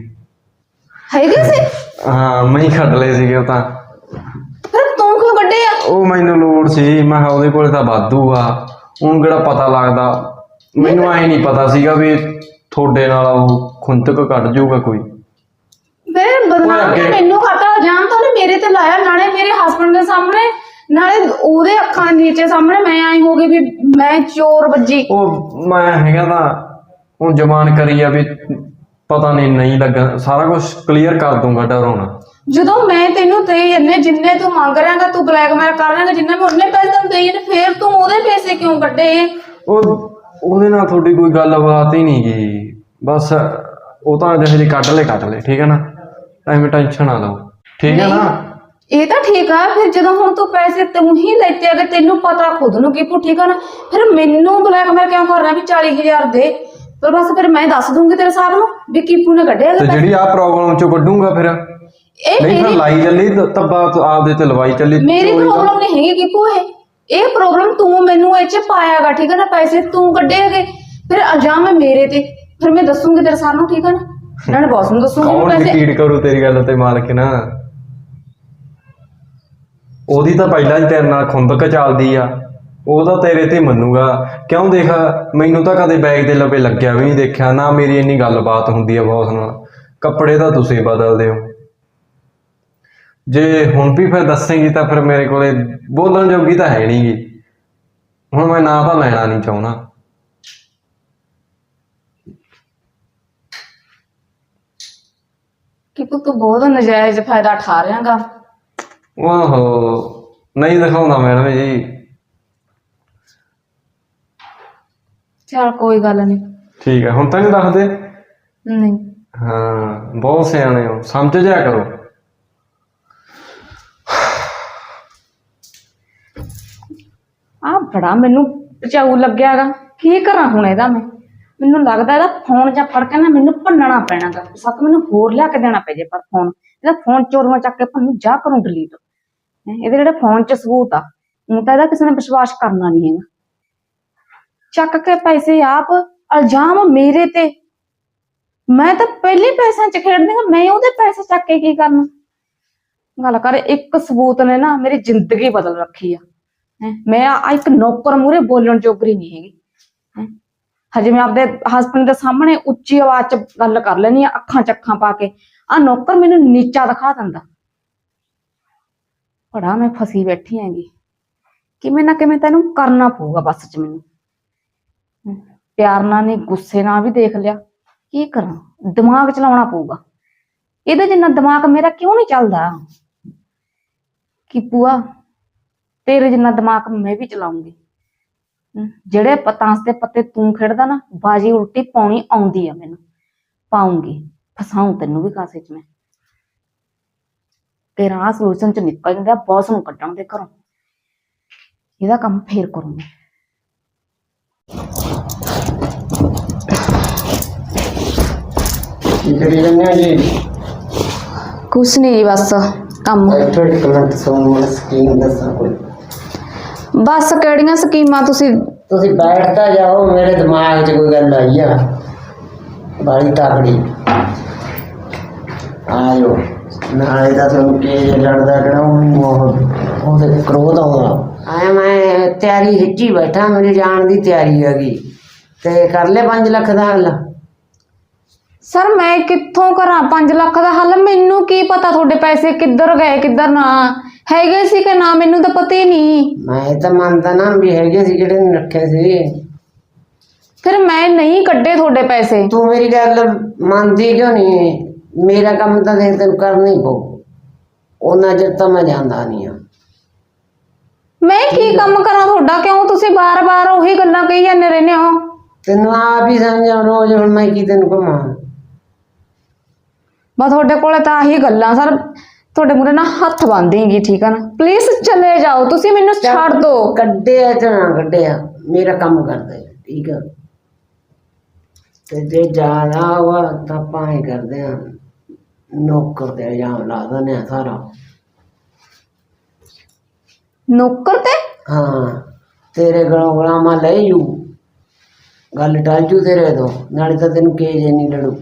ਹੈਗੇ ਸੀ? ਹਾਂ ਮੈਂ ਹੀ ਕੱਢ ਲਏ ਸੀਗੇ ਉਹ ਤਾਂ। ਫਿਰ ਤੂੰ ਕਿਉਂ ਕੱਢੇ ਆ? ਉਹ ਮੈਨੂੰ ਲੋੜ ਸੀ ਮੈਂ ਕਿਹਾ ਉਹਦੇ ਕੋਲੇ ਤਾਂ ਵਾਧੂ ਆ। ਉਹਨੂੰ ਕਿਹੜਾ ਪਤਾ ਲੱਗਦਾ? ਮੈਨੂੰ ਐ ਨਹੀਂ ਪਤਾ ਸੀਗਾ ਵੀ ਤੁਹਾਡੇ ਨਾਲ ਉਹ ਖੁੰਤਕ ਕੱਢ ਜਾਊਗਾ ਕੋਈ। ਫਿਰ ਬਦਨਾਮ ਅੱਗੇ- ਤਾਂ ਮੈਨੂੰ ਖਾਤਾ ਜਾਨ ਤਾਂ ਉਹਨੇ ਮੇਰੇ ਤੇ ਲਾਇਆ ਨਾਲੇ ਮੇਰੇ ਹਸਬੰਡ ਦੇ ਸਾਹਮਣੇ ਨਾਲੇ ਉਹਦੇ ਅੱਖਾਂ ਨੀਚੇ ਸਾਹਮਣੇ ਮੈਂ ਆਈ ਹੋ ਗਈ ਵੀ ਮੈਂ ਚੋਰ ਵੱਜੀ। ਉਹ ਮੈਂ ਹੈਗਾ ਤਾਂ ਉਹ ਜਮਾਨ ਕਰੀ ਆ ਵੀ ਪਤਾ ਨਹੀਂ ਨਹੀਂ ਲੱਗਾ। ਸਾਰਾ ਕੁਝ ਕਲੀਅਰ ਕਰ ਦੂੰਗਾ ਡਰਾਉਣਾ ਜਦੋਂ ਮੈਂ ਤੈਨੂੰ ਤੇ ਇੰਨੇ ਜਿੰਨੇ ਤੂੰ ਮੰਗ ਰਿਹਾਗਾ ਤੂੰ ਬਲੈਕਮੇਲ ਕਰ ਰਿਹਾਗਾ ਜਿੰਨੇ ਮੈਂ ਉਹਨੇ ਪੈਸੇ ਤੈਨੂੰ ਦੇਈ ਨੇ ਫੇਰ ਤੂੰ ਉਹਦੇ ਪੈਸੇ ਕਿਉਂ ਕੱਢੇ? ਉਹ ਉਹਦੇ ਨਾਲ ਤੁਹਾਡੀ ਕੋਈ ਗੱਲਬਾਤ ਹੀ ਨਹੀਂ ਗਈ ਬਸ ਉਹ ਤਾਂ ਜਿਹੇ ਜਿਹੇ ਕੱਢ ਲੈ ਕੱਢ ਲੈ ਠੀਕ ਹੈ ਨਾ? ਐਵੇਂ ਟੈਨਸ਼ਨ ਨਾ ਲਓ। ਠੀਕ ਹੈ ਨਾ? ਇਹ ਤਾਂ ਠੀਕ ਆ ਫਿਰ ਜਦੋਂ ਹੁਣ ਤੂੰ ਪੈਸੇ ਤੂੰ ਹੀ ਲੈਤੇ ਅਗੇ ਤੈਨੂੰ ਪਤਾ ਖੁਦ ਨੂੰ ਕੀ ਠੀਕ ਆ ਨਾ ਫਿਰ ਮੈਨੂੰ ਬਲੈਕਮੇਲ ਕਿਉਂ ਕਰ ਰਿਹਾ ਵੀ 40000 ਦੇ? ਪਰ ਬਸ ਫਿਰ ਮੈਂ ਦੱਸ ਦੂੰਗੀ ਤੇਰੇ ਸਾਹਿਬ ਨੂੰ ਵੀ ਕੀਪੂ ਨੇ ਕੱਢਿਆ ਤੇ ਹੈਗਾ ਜਿਹੜੀ ਆ ਪ੍ਰੋਬਲਮ ਚੋਂ ਕੱਢੂੰਗਾ ਫਿਰ? ਇਹ ਨਹੀਂ ਫਿਰ ਮੇਰੀ ਲਾਈ ਚੱਲੀ ਤ- ਤੱਬਾ ਆਪਦੇ ਤੇ ਲਵਾਈ ਚੱਲੀ। ਮੇਰੀ ਚੋਰੀ ਦਾ। ਪ੍ਰੋਬਲਮ ਨਹੀਂ ਹੈਗੀ ਕੀਪੂ ਇਹ। ਇਹ ਪ੍ਰੋਬਲਮ ਤੂੰ ਮੈਨੂੰ ਇਹ ਚ ਪਾਇਆਗਾ ਠੀਕ ਹੈ ਨਾ? ਪੈਸੇ ਤੂੰ ਕੱਢੇ ਹੈਗੇ ਫਿਰ ਇਲਜ਼ਾਮ ਹੈ ਮੇਰੇ ਤੇ। ਫਿਰ ਮੈਂ ਦੱਸੂਗੀ ਤੇਰੇ ਸਾਹਿਬ ਨੂੰ ਠੀਕ ਹੈ ਨਾ? ਨਾਲੇ ਬੌਸ ਨੂੰ ਦੱਸੂਗੀ ਵੀ ਕੌਣ ਪੈਸੇ ਯਕੀਨ ਕਰੂ ਤੇਰੀ ਗੱਲ ਤੇ ਮਾਲਕ ਨਾ? ਉਹਦੀ ਤਾਂ ਪਹਿਲਾਂ ਹੀ ਤੇਰੇ ਨਾਲ ਖੁੰਦਕ ਚੱਲਦੀ ਆ। ਉਹ ਤਾਂ ਤੇਰੇ ਤੇ ਮੰਨੂਗਾ। ਕਿਉਂ ਦੇਖ ਮੈਨੂੰ ਤਾਂ ਕਦੇ ਬੈਗ ਦੇ ਲਵੇ ਲੱਗਿਆ ਵੀ ਨਹੀਂ ਦੇਖਿਆ ਨਾ ਮੇਰੀ ਇੰਨੀ ਗੱਲਬਾਤ ਹੁੰਦੀ ਆ ਬੌਸ ਨਾਲ। ਕੱਪੜੇ ਤਾਂ ਤੁਸੀਂ ਬਦਲਦੇ ਹੋ। ਜੇ ਹੁਣ ਵੀ ਫਿਰ ਦੱਸੇਂਗੀ ਤਾਂ ਫਿਰ ਮੇਰੇ ਕੋਲੇ ਬੋਲਣ ਜੋਗੀ ਤਾਂ ਹੈ ਨਹੀਂਗੀ ਹੁਣ ਮੈਂ ਨਾ ਤਾਂ ਲੈਣਾ ਨਹੀਂ ਚਾਹੁੰਦਾ। ਕੀਪੂ ਤੂੰ ਬਹੁਤ ਨਜਾਇਜ਼ ਫਾਇਦਾ ਉਠਾ ਰਿਹਾਗਾ। ਓਹੋ ਨਹੀਂ ਦਿਖਾਉਂਦਾ ਮੈਡਮ ਜੀ। ਚਲ ਕੋਈ ਗੱਲ ਨਹੀਂ ਠੀਕ ਹੈ ਹੁਣ ਤਾਂ ਨਹੀਂ ਦੱਸਦੇ? ਨਹੀਂ। ਹਾਂ ਬਹੁਤ ਸਿਆਣੇ ਹੋ ਸਮਝ ਜਾ ਕਰੋ। ਆ ਬੜਾ ਮੈਨੂੰ ਪਚਾਊ ਲੱਗਿਆਗਾ ਕੀ ਕਰਾਂ ਹੁਣ ਇਹਦਾ ਮੈਂ? ਮੈਨੂੰ ਲੱਗਦਾ ਇਹਦਾ ਫੋਨ ਜਾਂ ਫੜ ਕੇ ਨਾ ਮੈਨੂੰ ਭੰਨਣਾ ਪੈਣਾਗਾ। ਸੱਤ ਮੈਨੂੰ ਹੋਰ ਲਿਆ ਕੇ ਦੇਣਾ ਪੈ ਜੇ ਪਰ ਫੋਨ ਇਹਦਾ ਫੋਨ ਚੋਰੀਆਂ ਚੱਕ ਕੇ ਭੰਨੂ ਜਾ ਕਰੂੰ ਡਿਲੀਟ ਇਹਦੇ ਜਿਹੜੇ ਫੋਨ 'ਚ ਸਬੂਤ ਆ ਹੁਣ ਤਾਂ ਇਹਦਾ ਕਿਸੇ ਨੇ ਵਿਸ਼ਵਾਸ ਕਰਨਾ ਨਹੀਂ ਹੈਗਾ। ਚੱਕ ਕੇ ਪੈਸੇ ਆਪ, ਇਲਜ਼ਾਮ ਮੇਰੇ ਤੇ। ਮੈਂ ਤਾਂ ਪਹਿਲੇ ਪੈਸਿਆਂ 'ਚ ਖੇਡਦੀ ਹਾਂ, ਮੈਂ ਉਹਦੇ ਪੈਸੇ ਚੱਕ ਕੇ ਕੀ ਕਰਨਾ? ਗੱਲ ਕਰ, ਇੱਕ ਸਬੂਤ ਨੇ ਨਾ ਮੇਰੀ ਜ਼ਿੰਦਗੀ ਬਦਲ ਰੱਖੀ ਆ। ਮੈਂ ਆ ਇੱਕ ਨੌਕਰ ਮੂਰੇ ਬੋਲਣ ਜੋਗਰੀ ਨਹੀਂ ਹੈਗੀ। ਹੈਂ, ਹਜੇ ਮੈਂ ਆਪਦੇ ਹਸਬੰਡ ਦੇ ਸਾਹਮਣੇ ਉੱਚੀ ਆਵਾਜ਼ 'ਚ ਗੱਲ ਕਰ ਲੈਣੀ ਆ ਅੱਖਾਂ ਚੱਖਾਂ ਪਾ ਕੇ। ਆ ਨੌਕਰ ਮੈਨੂੰ ਨੀਚਾ ਦਿਖਾ ਦਿੰਦਾ। ਬੜਾ ਮੈਂ ਫਸੀ ਬੈਠੀ ਹੈਗੀ। ਕਿਵੇਂ ਨਾ ਕਿਵੇਂ ਤੈਨੂੰ ਕਰਨਾ ਪਊਗਾ ਬਸ ਚ ਮੈਨੂੰ। ਪਿਆਰ ਨਾਲ ਨਹੀਂ, ਗੁੱਸੇ ਨਾਲ ਵੀ ਦੇਖ ਲਿਆ। ਕੀ ਕਰਾਂ? ਦਿਮਾਗ ਚਲਾਉਣਾ ਪਊਗਾ। ਇਹਦੇ ਜਿੰਨਾ ਦਿਮਾਗ ਮੇਰਾ ਕਿਉਂ ਨਹੀਂ ਚੱਲਦਾ? ਕਿ ਪੂਆ ਤੇਰੇ ਜਿੰਨਾ ਦਿਮਾਗ ਮੈਂ ਵੀ ਚਲਾਉਂਗੀ। ਜਿਹੜੇ ਪਤਾਂਸ ਦੇ ਪੱਤੇ ਤੂੰ ਖੇਡਦਾ ਨਾ, ਬਾਜੀ ਉਲਟੀ ਪਾਉਣੀ ਆਉਂਦੀ ਆ ਮੈਨੂੰ। ਪਾਉਂਗੀ, ਫਸਾਉਂ ਤੈਨੂੰ ਵੀ ਕਾਸੇ ਚ ਮੈਂ। ਤੇਰਾ ਆ ਸੋਲੂਸ਼ਨ ਚ ਨਿਕਲ ਜਾਂਦਾ ਬੌਸ ਨੂੰ ਕੱਢਣ ਦੇ ਘਰੋਂ। ਇਹਦਾ ਕੰਮ ਫੇਰ ਕਰੂੰਗੀ। ਕੀ ਕਰੀ ਜਾਂਦੇ ਹੋ ਜੀ? ਕੁਛ ਨਹੀਂ ਬਸ ਕੰਮ। ਬੈਠੋ ਇੱਕ ਮਿੰਟ ਸੋਨੂੰ ਮੈਨੂੰ ਸਕੀਮ ਦੱਸਾਂ ਕੋਈ। ਬਸ ਕਿਹੜੀਆਂ ਸਕੀਮਾਂ ਤੁਸੀਂ? ਤੁਸੀਂ ਬੈਠਦਾ ਜਾਓ ਮੇਰੇ ਦਿਮਾਗ 'ਚ ਕੋਈ ਗੱਲ ਆਈ ਆ। ਬੜੀ ਤਕੜੀ। ਆਇਓ ਨਾਲੇ ਤਾਂ ਤੁਹਾਨੂੰ ਕੀ ਲੜਦਾ ਕਿਹੜਾ ਉਹ ਉਹਦੇ ਕ੍ਰੋਧ ਆਉਂਦਾ। ਆਇਆ ਮੈਂ ਤਿਆਰੀ ਹਿੱਚੀ ਬੈਠਾ ਮੇਰੇ ਜਾਣ ਦੀ ਤਿਆਰੀ ਹੈਗੀ। ਤੇ ਕਰ ਲੈ 5 ਲੱਖ ਦਾ ਹੱਲ। ਸਰ ਮੈਂ ਕਿੱਥੋਂ ਕਰਾਂ? 5 ਲੱਖ ਦਾ ਹੱਲ? ਮੈਨੂੰ ਕੀ ਪਤਾ ਤੁਹਾਡੇ ਪੈਸੇ ਕਿੱਧਰ ਗਏ ਕਿੱਧਰ ਨਾ? ਹੈਗੇ ਸੀ ਕਿ ਨਾ? ਮੈਨੂੰ ਤਾਂ ਪਤਾ ਹੀ ਨਹੀਂ। ਮੈਂ ਤਾਂ ਮੰਨਦਾ ਨਾ ਵੀ ਹੈਗੇ ਸੀ ਜਿਹੜੇ ਨੇ ਰੱਖੇ ਸੀ। ਫਿਰ ਮੈਂ ਨਹੀਂ ਕੱਢੇ ਤੁਹਾਡੇ ਪੈਸੇ। ਤੂੰ ਮੇਰੀ ਗੱਲ ਮੰਨਦੀ ਕਿਉਂ ਨਹੀਂ? ਮੇਰਾ ਕੰਮ ਤਾਂ ਦੇਖ ਤੈਨੂੰ ਕਰਨਾ ਹੀ ਪਊ। ਉਹਨਾਂ ਚਿਰ ਤਾਂ ਮੈਂ ਜਾਂਦਾ ਨਹੀਂ ਆ। ਮੈਂ ਕੀ ਕੰਮ ਕਰਾਂ ਤੁਹਾਡਾ? ਕਿਉਂ ਤੁਸੀਂ ਬਾਰ-ਬਾਰ ਉਹੀ ਗੱਲਾਂ ਕਹੀ ਜਾਂਦੇ ਰਹਿੰਦੇ ਹੋ? ਤੈਨੂੰ ਆਪ ਹੀ ਸਮਝਾਉਂ ਰੋਜ਼ ਹੁਣ ਮੈਂ ਕੀ ਤੈਨੂੰ ਕਮਾਂ ਬਸ ਤੁਹਾਡੇ ਕੋਲੇ ਤਾਂ ਆਹੀ ਗੱਲਾਂ ਸਰ। ਤੁਹਾਡੇ ਮੂਰੇ ਨਾ ਹੱਥ ਬੰਨ੍ਹੇਗੀ ਠੀਕ ਆ ਨਾ? ਪਲੀਜ਼ ਚਲੇ ਜਾਓ ਤੁਸੀਂ ਮੈਨੂੰ ਛੱਡ ਦਿਓ ਕੱਢਿਆ ਤੇ ਨਾ ਕੱਢਿਆ ਮੇਰਾ ਕੰਮ ਕਰਦਾ ਹੈ, ਠੀਕ ਆ? ਤੇ ਜੇ ਜ਼ਿਆਦਾ ਵਾ ਤਾਂ ਹੀ ਕਰਦੇ ਆ ਨੌਕਰ ਤੇ ਇਲਜ਼ਾਮ ਲਾ ਦਿੰਦੇ ਆ ਸਾਰਾ। ਨੌਕਰ ਤੇ? ਹਾਂ ਤੇਰੇ ਗਲੋਂ ਗੁਲਾਮਾਂ ਲੈ ਜੂ। ਗੱਲ ਟਲ ਜੂ ਤੇਰੇ ਤੋਂ ਨਾਲੇ ਤਾਂ ਤੈਨੂੰ ਕੇਜ ਨਹੀਂ ਲੜੂ।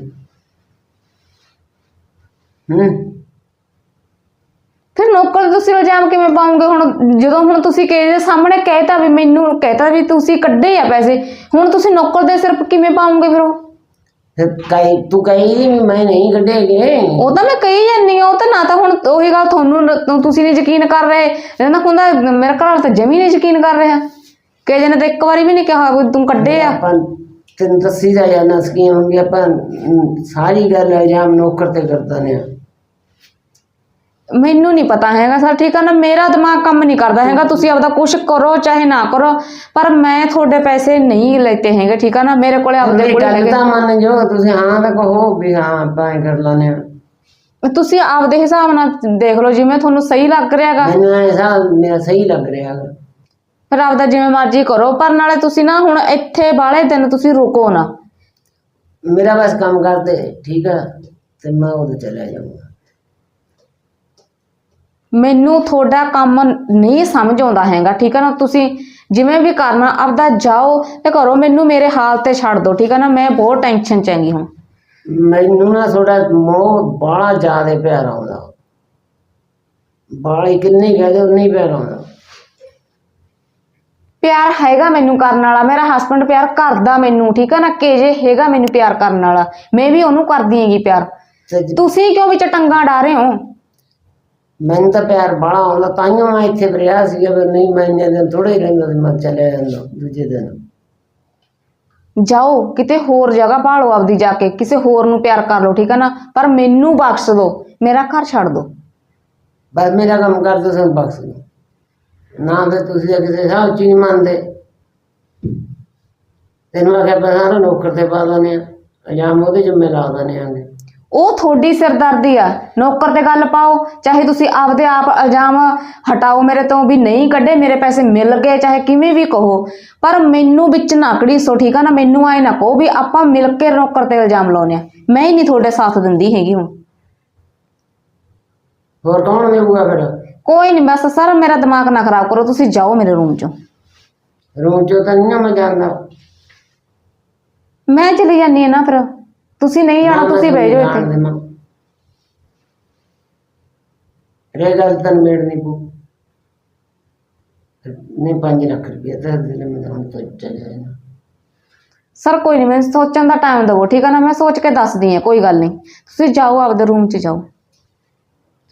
ਹੂੰ। ਫਿਰ ਨੌਕਰ ਤੇ ਤੁਸੀਂ ਇਲਜ਼ਾਮ ਕਿਵੇਂ ਪਾਉਂਗੇ? ਹੁਣ ਜਦੋਂ ਹੁਣ ਤੁਸੀਂ ਕਿਸੇ ਦੇ ਸਾਹਮਣੇ ਕਹਿਤਾ ਵੀ ਮੈਨੂੰ ਕਹਿਤਾ ਵੀ ਤੁਸੀਂ ਕੱਢੇ ਆ ਪੈਸੇ। ਹੁਣ ਤੁਸੀਂ ਨੌਕਰ ਦੇ ਸਿਰਫ ਕਿਵੇਂ ਪਾਉਂਗੇ ਫਿਰ ਉਹ? ਫਿਰ ਕਈ ਤੂੰ ਕਹੀ ਵੀ ਮੈਂ ਨਹੀਂ ਕੱਢੇਗੇ। ਉਹ ਤਾਂ ਮੈਂ ਕਹੀ ਜਾਂਦੀ ਆ ਉਹ ਤਾਂ ਨਾ ਤਾਂ ਹੁਣ ਉਹੀ ਗੱਲ ਤੁਹਾਨੂੰ ਨ- ਤੁਸੀਂ ਨਹੀਂ ਯਕੀਨ ਕਰ ਰਹੇ। ਇਹਨਾਂ ਹੁੰਦਾ ਮੇਰਾ ਘਰ ਵਾਲਾ ਤਾਂ ਜਮੀ ਨਹੀਂ ਯਕੀਨ ਕਰ ਰਿਹਾ। ਕਿ ਜਨੇ ਤਾਂ ਇੱਕ ਵਾਰੀ ਵੀ ਨਹੀਂ ਕਿਹਾ ਵੀ ਤੂੰ ਕੱਢੇ ਆ। ਆਪਾਂ ਤੈਨੂੰ ਦੱਸੀ ਦਾ ਜਾਣਾ ਸਕੀਮ ਵੀ ਆਪਾਂ ਅਮ, ਸਾਰੀ ਗੱਲ ਇਲਜ਼ਾਮ ਨੌਕਰ ਤੇ ਕਰਦਾ ਨੇ ਮੈਨੂੰ ਨਹੀਂ ਪਤਾ ਹੈਗਾ ਸਰ ਠੀਕ ਆ ਨਾ? ਮੇਰਾ ਦਿਮਾਗ ਕੰਮ ਨਹੀਂ ਕਰਦਾ ਹੈਗਾ। ਤੁਸੀਂ ਆਪਦਾ ਕੁਛ ਕਰੋ ਚਾਹੇ ਨਾ ਕਰੋ ਪਰ ਮੈਂ ਤੁਹਾਡੇ ਪੈਸੇ ਨਹੀਂ ਲੈਤੇ ਹੈਗੇ ਠੀਕ ਆ ਨਾ? ਮੇਰੇ ਕੋਲੇ ਆਪਦੇ ਕੋਲੇ ਗੱਲ ਹੈਗੇ। ਤਾਂ ਮੰਨ ਜੋ ਤੁਸੀਂ ਹਾਂ ਤਾਂ ਕਹੋ ਵੀ ਹਾਂ ਆਪਾਂ ਕਰ ਲਾਨੇ ਆ ਤੁਸੀਂ ਆਪਦੇ ਹਿਸਾਬ ਨਾਲ ਦੇਖ ਲਓ ਜਿਵੇਂ ਤੁਹਾਨੂੰ ਸਹੀ ਲੱਗ ਰਿਹਾ ਹੈਗਾ। ਮੈਨੂੰ ਐਸਾ ਮੇਰਾ ਸਹੀ ਲੱਗ ਰਿਹਾ ਗਾ। ਫਿਰ ਆਪਦਾ ਜਿਵੇਂ ਮਰਜ਼ੀ ਕਰੋ ਪਰ ਨਾਲੇ ਤੁਸੀਂ ਨਾ ਹੁਣ ਇੱਥੇ ਬਾਹਲੇ ਦਿਨ ਤੁਸੀਂ ਰੁਕੋ ਨਾ। ਮੇਰਾ ਬਸ ਕੰਮ ਕਰਦੇ ਠੀਕ ਆ ਤੇ ਮੈਂ ਉਦੋਂ ਚਲਾ ਜਾਊਂਗਾ। ਮੈਨੂੰ ਤੁਹਾਡਾ ਕੰਮ ਨਹੀਂ ਸਮਝ ਆਉਂਦਾ ਹੈਗਾ ਠੀਕ ਹੈ ਨਾ? ਤੁਸੀਂ ਜਿਵੇਂ ਵੀ ਕਰਨਾ ਆਪਦਾ ਜਾਓ ਤੇ ਕਰੋ ਮੈਨੂੰ ਮੇਰੇ ਹਾਲ ਤੇ ਛੱਡ ਦਿਓ ਠੀਕ ਹੈ ਨਾ? ਮੈਂ ਬਹੁਤ ਟੈਨਸ਼ਨ ਚ ਹੈਗੀ ਹੁਣ। ਮੈਨੂੰ ਨਾ ਥੋੜਾ ਮੋਹ ਬਾਹਲਾ ਜ਼ਿਆਦਾ ਪਿਆਰ ਆਉਂਦਾ। ਬਾਹਲੀ ਕਿੰਨੀ ਕਹਦੇ ਉਨੀ ਪਿਆਰ ਆਉਂਦਾ। ਪਿਆਰ ਹੈਗਾ ਮੈਨੂੰ ਕਰਨ ਵਾਲਾ ਮੇਰਾ ਹਸਬੰਡ ਪਿਆਰ ਕਰਦਾ ਮੈਨੂੰ ਠੀਕ ਹੈ ਨਾ? ਕਿ ਜੇ ਹੈਗਾ ਮੈਨੂੰ ਪਿਆਰ ਕਰਨ ਵਾਲਾ ਮੈਂ ਵੀ ਉਹਨੂੰ ਕਰਦੀ ਹੈਗੀ ਪਿਆਰ। ਤੇ ਤੁਸੀਂ ਕਿਉਂ ਵਿੱਚ ਟੰਗਾ ਡਾ ਰਹੇ ਹੋ? ਮੈਨੂੰ ਤਾਂ ਪਿਆਰ ਬਾਹਲਾ ਆਉਂਦਾ ਤਾਈਓ ਮੈਂ ਇੱਥੇ ਰਿਹਾ ਸੀਗਾ ਪਰ ਨਹੀਂ ਮੈਂ ਇੰਨੇ ਦਿਨ ਥੋੜੇ ਹੀ ਰਹਿੰਦਾ ਸੀ ਮੈਂ ਚਲੇ ਜਾਂਦਾ ਦੂਜੇ ਦਿਨ। ਜਾਓ ਕਿਤੇ ਹੋਰ ਜਗ੍ਹਾ ਭਾਲੋ ਆਪਦੀ ਜਾ ਕੇ ਕਿਸੇ ਹੋਰ ਨੂੰ ਪਿਆਰ ਕਰ ਲਓ ਠੀਕ ਹੈ ਨਾ? ਪਰ ਮੈਨੂੰ ਬਖਸ਼ ਦਿਓ ਮੇਰਾ ਘਰ ਛੱਡ ਦਿਓ ਬਸ ਮੇਰਾ ਕੰਮ ਕਰਦੇ ਸਨ ਬਖਸ਼ ਦਿਓ। ਨਾ ਤੇ ਤੁਸੀਂ ਕਿਸੇ ਸਾਹ ਚੀਜ਼ ਮੰਨਦੇ। ਤੈਨੂੰ ਆਖਿਆ ਪਸਾਰਾ ਨੌਕਰ ਤੇ ਪਾ ਦਨੇ ਆ ਜਾਂ ਉਹਦੇ ਜੁਮੇ ਲਾ ਦਨੇ ਆਂਗੇ। ਉਹ ਤੁਹਾਡੀ ਸਿਰਦਰਦੀ ਆ। ਨੌਕਰ ਤੇ ਗੱਲ ਪਾਓ ਚਾਹੇ ਤੁਸੀਂ ਆਪਦੇ ਆਪ ਇਲਜ਼ਾਮ ਹਟਾਓ ਮੇਰੇ ਤੋਂ ਵੀ ਨਹੀਂ ਕੱਢੇ ਮੇਰੇ ਪੈਸੇ ਮਿਲ ਗਏ ਚਾਹੇ ਕਿਵੇਂ ਵੀ ਕਹੋ। ਪਰ ਮੈਨੂੰ ਵਿੱਚ ਨਾ ਘੜੀਸੋ ਠੀਕ ਆ ਨਾ? ਮੈਨੂੰ ਆਏ ਨਾ ਕਹੋ ਵੀ ਆਪਾਂ ਮਿਲ ਕੇ ਨੌਕਰ ਤੇ ਇਲਜ਼ਾਮ ਲਾਉਨੇ ਆ। ਮੈਂ ਹੀ ਨਹੀਂ ਤੁਹਾਡੇ ਸਾਥ ਦਿੰਦੀ ਹੈਗੀ ਹੁਣ। ਹੋਰ ਕੌਣ ਦੇਊਗਾ ਫਿਰ? ਕੋਈ ਨਹੀਂ ਬਸ ਸਰ ਮੇਰਾ ਦਿਮਾਗ ਨਾ ਖਰਾਬ ਕਰੋ ਤੁਸੀਂ ਜਾਓ ਮੇਰੇ ਰੂਮ ਚੋਂ। ਰੂਮ ਚੋਂ ਤਾਂ ਨਹੀਂ ਮੈਂ ਜਾਂਦਾ। ਮੈਂ ਚਲੀ ਜਾਂਦੀ ਹਾਂ ਨਾ ਫਿਰ। ਤੁਸੀਂ ਨਹੀਂ ਜਾਣਾ ਤੁਸੀਂ ਬਹਿ ਜਾਓ ਇੱਥੇ। ਰੇ ਗੱਲ ਤਾਂ ਮੇੜ ਨਹੀਂ ਪੂ ਨਹੀਂ 5 ਲੱਖ ਰੁਪਏ ਤਾਂ ਦਿਨ ਮੈਂ ਹੁਣ ਤੋਂ ਚੱਲ ਜਾਣਾ ਸਰ ਕੋਈ ਨਹੀਂ ਮੈਨੂੰ ਸੋਚਣ ਦਾ ਟਾਈਮ ਦਿਵੋ ਠੀਕ ਆ ਨਾ? ਮੈਂ ਸੋਚ ਕੇ ਦੱਸਦੀ ਹਾਂ ਕੋਈ ਗੱਲ ਨਹੀਂ ਤੁਸੀਂ ਜਾਓ ਆਪਦੇ ਰੂਮ 'ਚ ਜਾਓ।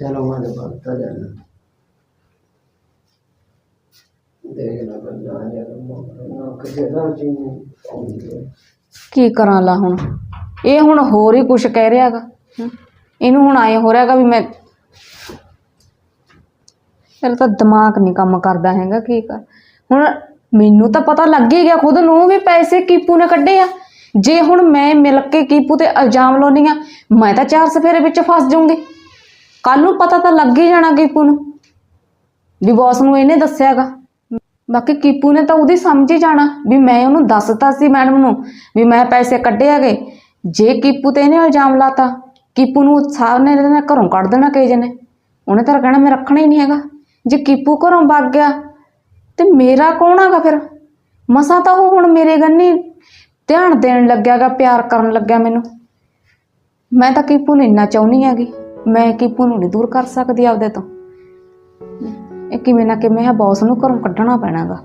ਚਲੋ ਮੈਂ ਤਾਂ ਭਗਤਾ ਜਾਣਾ। ਦੇਖ ਲਾ ਬੰਦਾ ਆ ਜਾ ਨਾ ਕਿਸੇ ਦਾ ਨਹੀਂ ਕੀ ਕਰਾਂ ਲਾ ਹੁਣ? ਇਹ ਹੁਣ ਹੋਰ ਹੀ ਕੁਝ ਕਹਿ ਰਿਹਾਗਾ ਇਹਨੂੰ ਹੁਣ ਆਏ ਹੋ ਰਿਹਾਗਾ ਵੀ ਮੈਂ ਮੇਰਾ ਤਾਂ ਦਿਮਾਗ ਨਹੀਂ ਕੰਮ ਕਰਦਾ ਹੈਗਾ ਕੀ ਕਰ। ਹੁਣ ਮੈਨੂੰ ਤਾਂ ਪਤਾ ਲੱਗ ਹੀ ਗਿਆ ਖੁਦ ਨੂੰ ਵੀ ਪੈਸੇ ਕੀਪੂ ਨੇ ਕੱਢੇ ਆ। ਜੇ ਹੁਣ ਮੈਂ ਮਿਲ ਕੇ ਕੀਪੂ ਤੇ ਇਲਜ਼ਾਮ ਲਾਉਣੀ ਆ ਮੈਂ ਤਾਂ ਚਾਰ ਸਫੇਰੇ ਵਿੱਚ ਫਸ ਜਾਊਂਗੀ। ਕੱਲ ਨੂੰ ਪਤਾ ਤਾਂ ਲੱਗ ਹੀ ਜਾਣਾ ਕੀਪੂ ਨੂੰ। ਵੀ ਬੌਸ ਨੂੰ ਇਹਨੇ ਦੱਸਿਆਗਾ ਬਾਕੀ ਕੀਪੂ ਨੇ ਤਾਂ ਉਹਦੀ ਸਮਝ ਹੀ ਜਾਣਾ ਵੀ ਮੈਂ ਉਹਨੂੰ ਦੱਸਤਾ ਸੀ ਮੈਡਮ ਨੂੰ ਵੀ ਮੈਂ ਪੈਸੇ ਕੱਢੇ ਹੈਗੇ। ਜੇ ਕੀਪੂ ਤੇ ਇਹਨੇ ਇਲਜ਼ਾਮ ਲਾਤਾ, ਕੀਪੂ ਨੂੰ ਸਾਹਿਬ ਨੇ ਇਹਦੇ ਨਾਲ ਘਰੋਂ ਕੱਢ ਦੇਣਾ ਕਿਸੇ ਨੇ ਉਹਨੇ ਤਾਂ ਕਹਿਣਾ, ਮੈਂ ਰੱਖਣਾ ਹੀ ਨਹੀਂ ਹੈਗਾ। ਜੇ ਕੀਪੂ ਘਰੋਂ ਭੱਗ ਗਿਆ, ਤੇ ਮੇਰਾ ਕੌਣ ਹੈਗਾ ਫਿਰ? ਮਸਾ ਤਾਂ ਉਹ ਹੁਣ ਮੇਰੇ ਗੰਨੀ ਧਿਆਨ ਦੇਣ ਲੱਗਿਆਗਾ, ਪਿਆਰ ਕਰਨ ਲੱਗਿਆ ਮੈਨੂੰ। ਮੈਂ ਤਾਂ ਕੀਪੂ ਨੂੰ ਇੰਨਾ ਚਾਹੁੰਦੀ ਹੈਗੀ। ਮੈਂ ਕੀਪੂ ਨੂੰ ਨਹੀਂ ਦੂਰ ਕਰ ਸਕਦੀ ਆਪਦੇ ਤੋਂ। ਇਹ ਕਿਵੇਂ ਨਾ ਕਿਵੇਂ ਆ, ਬੌਸ ਨੂੰ ਘਰੋਂ ਕੱਢਣਾ ਪੈਣਾਗਾ।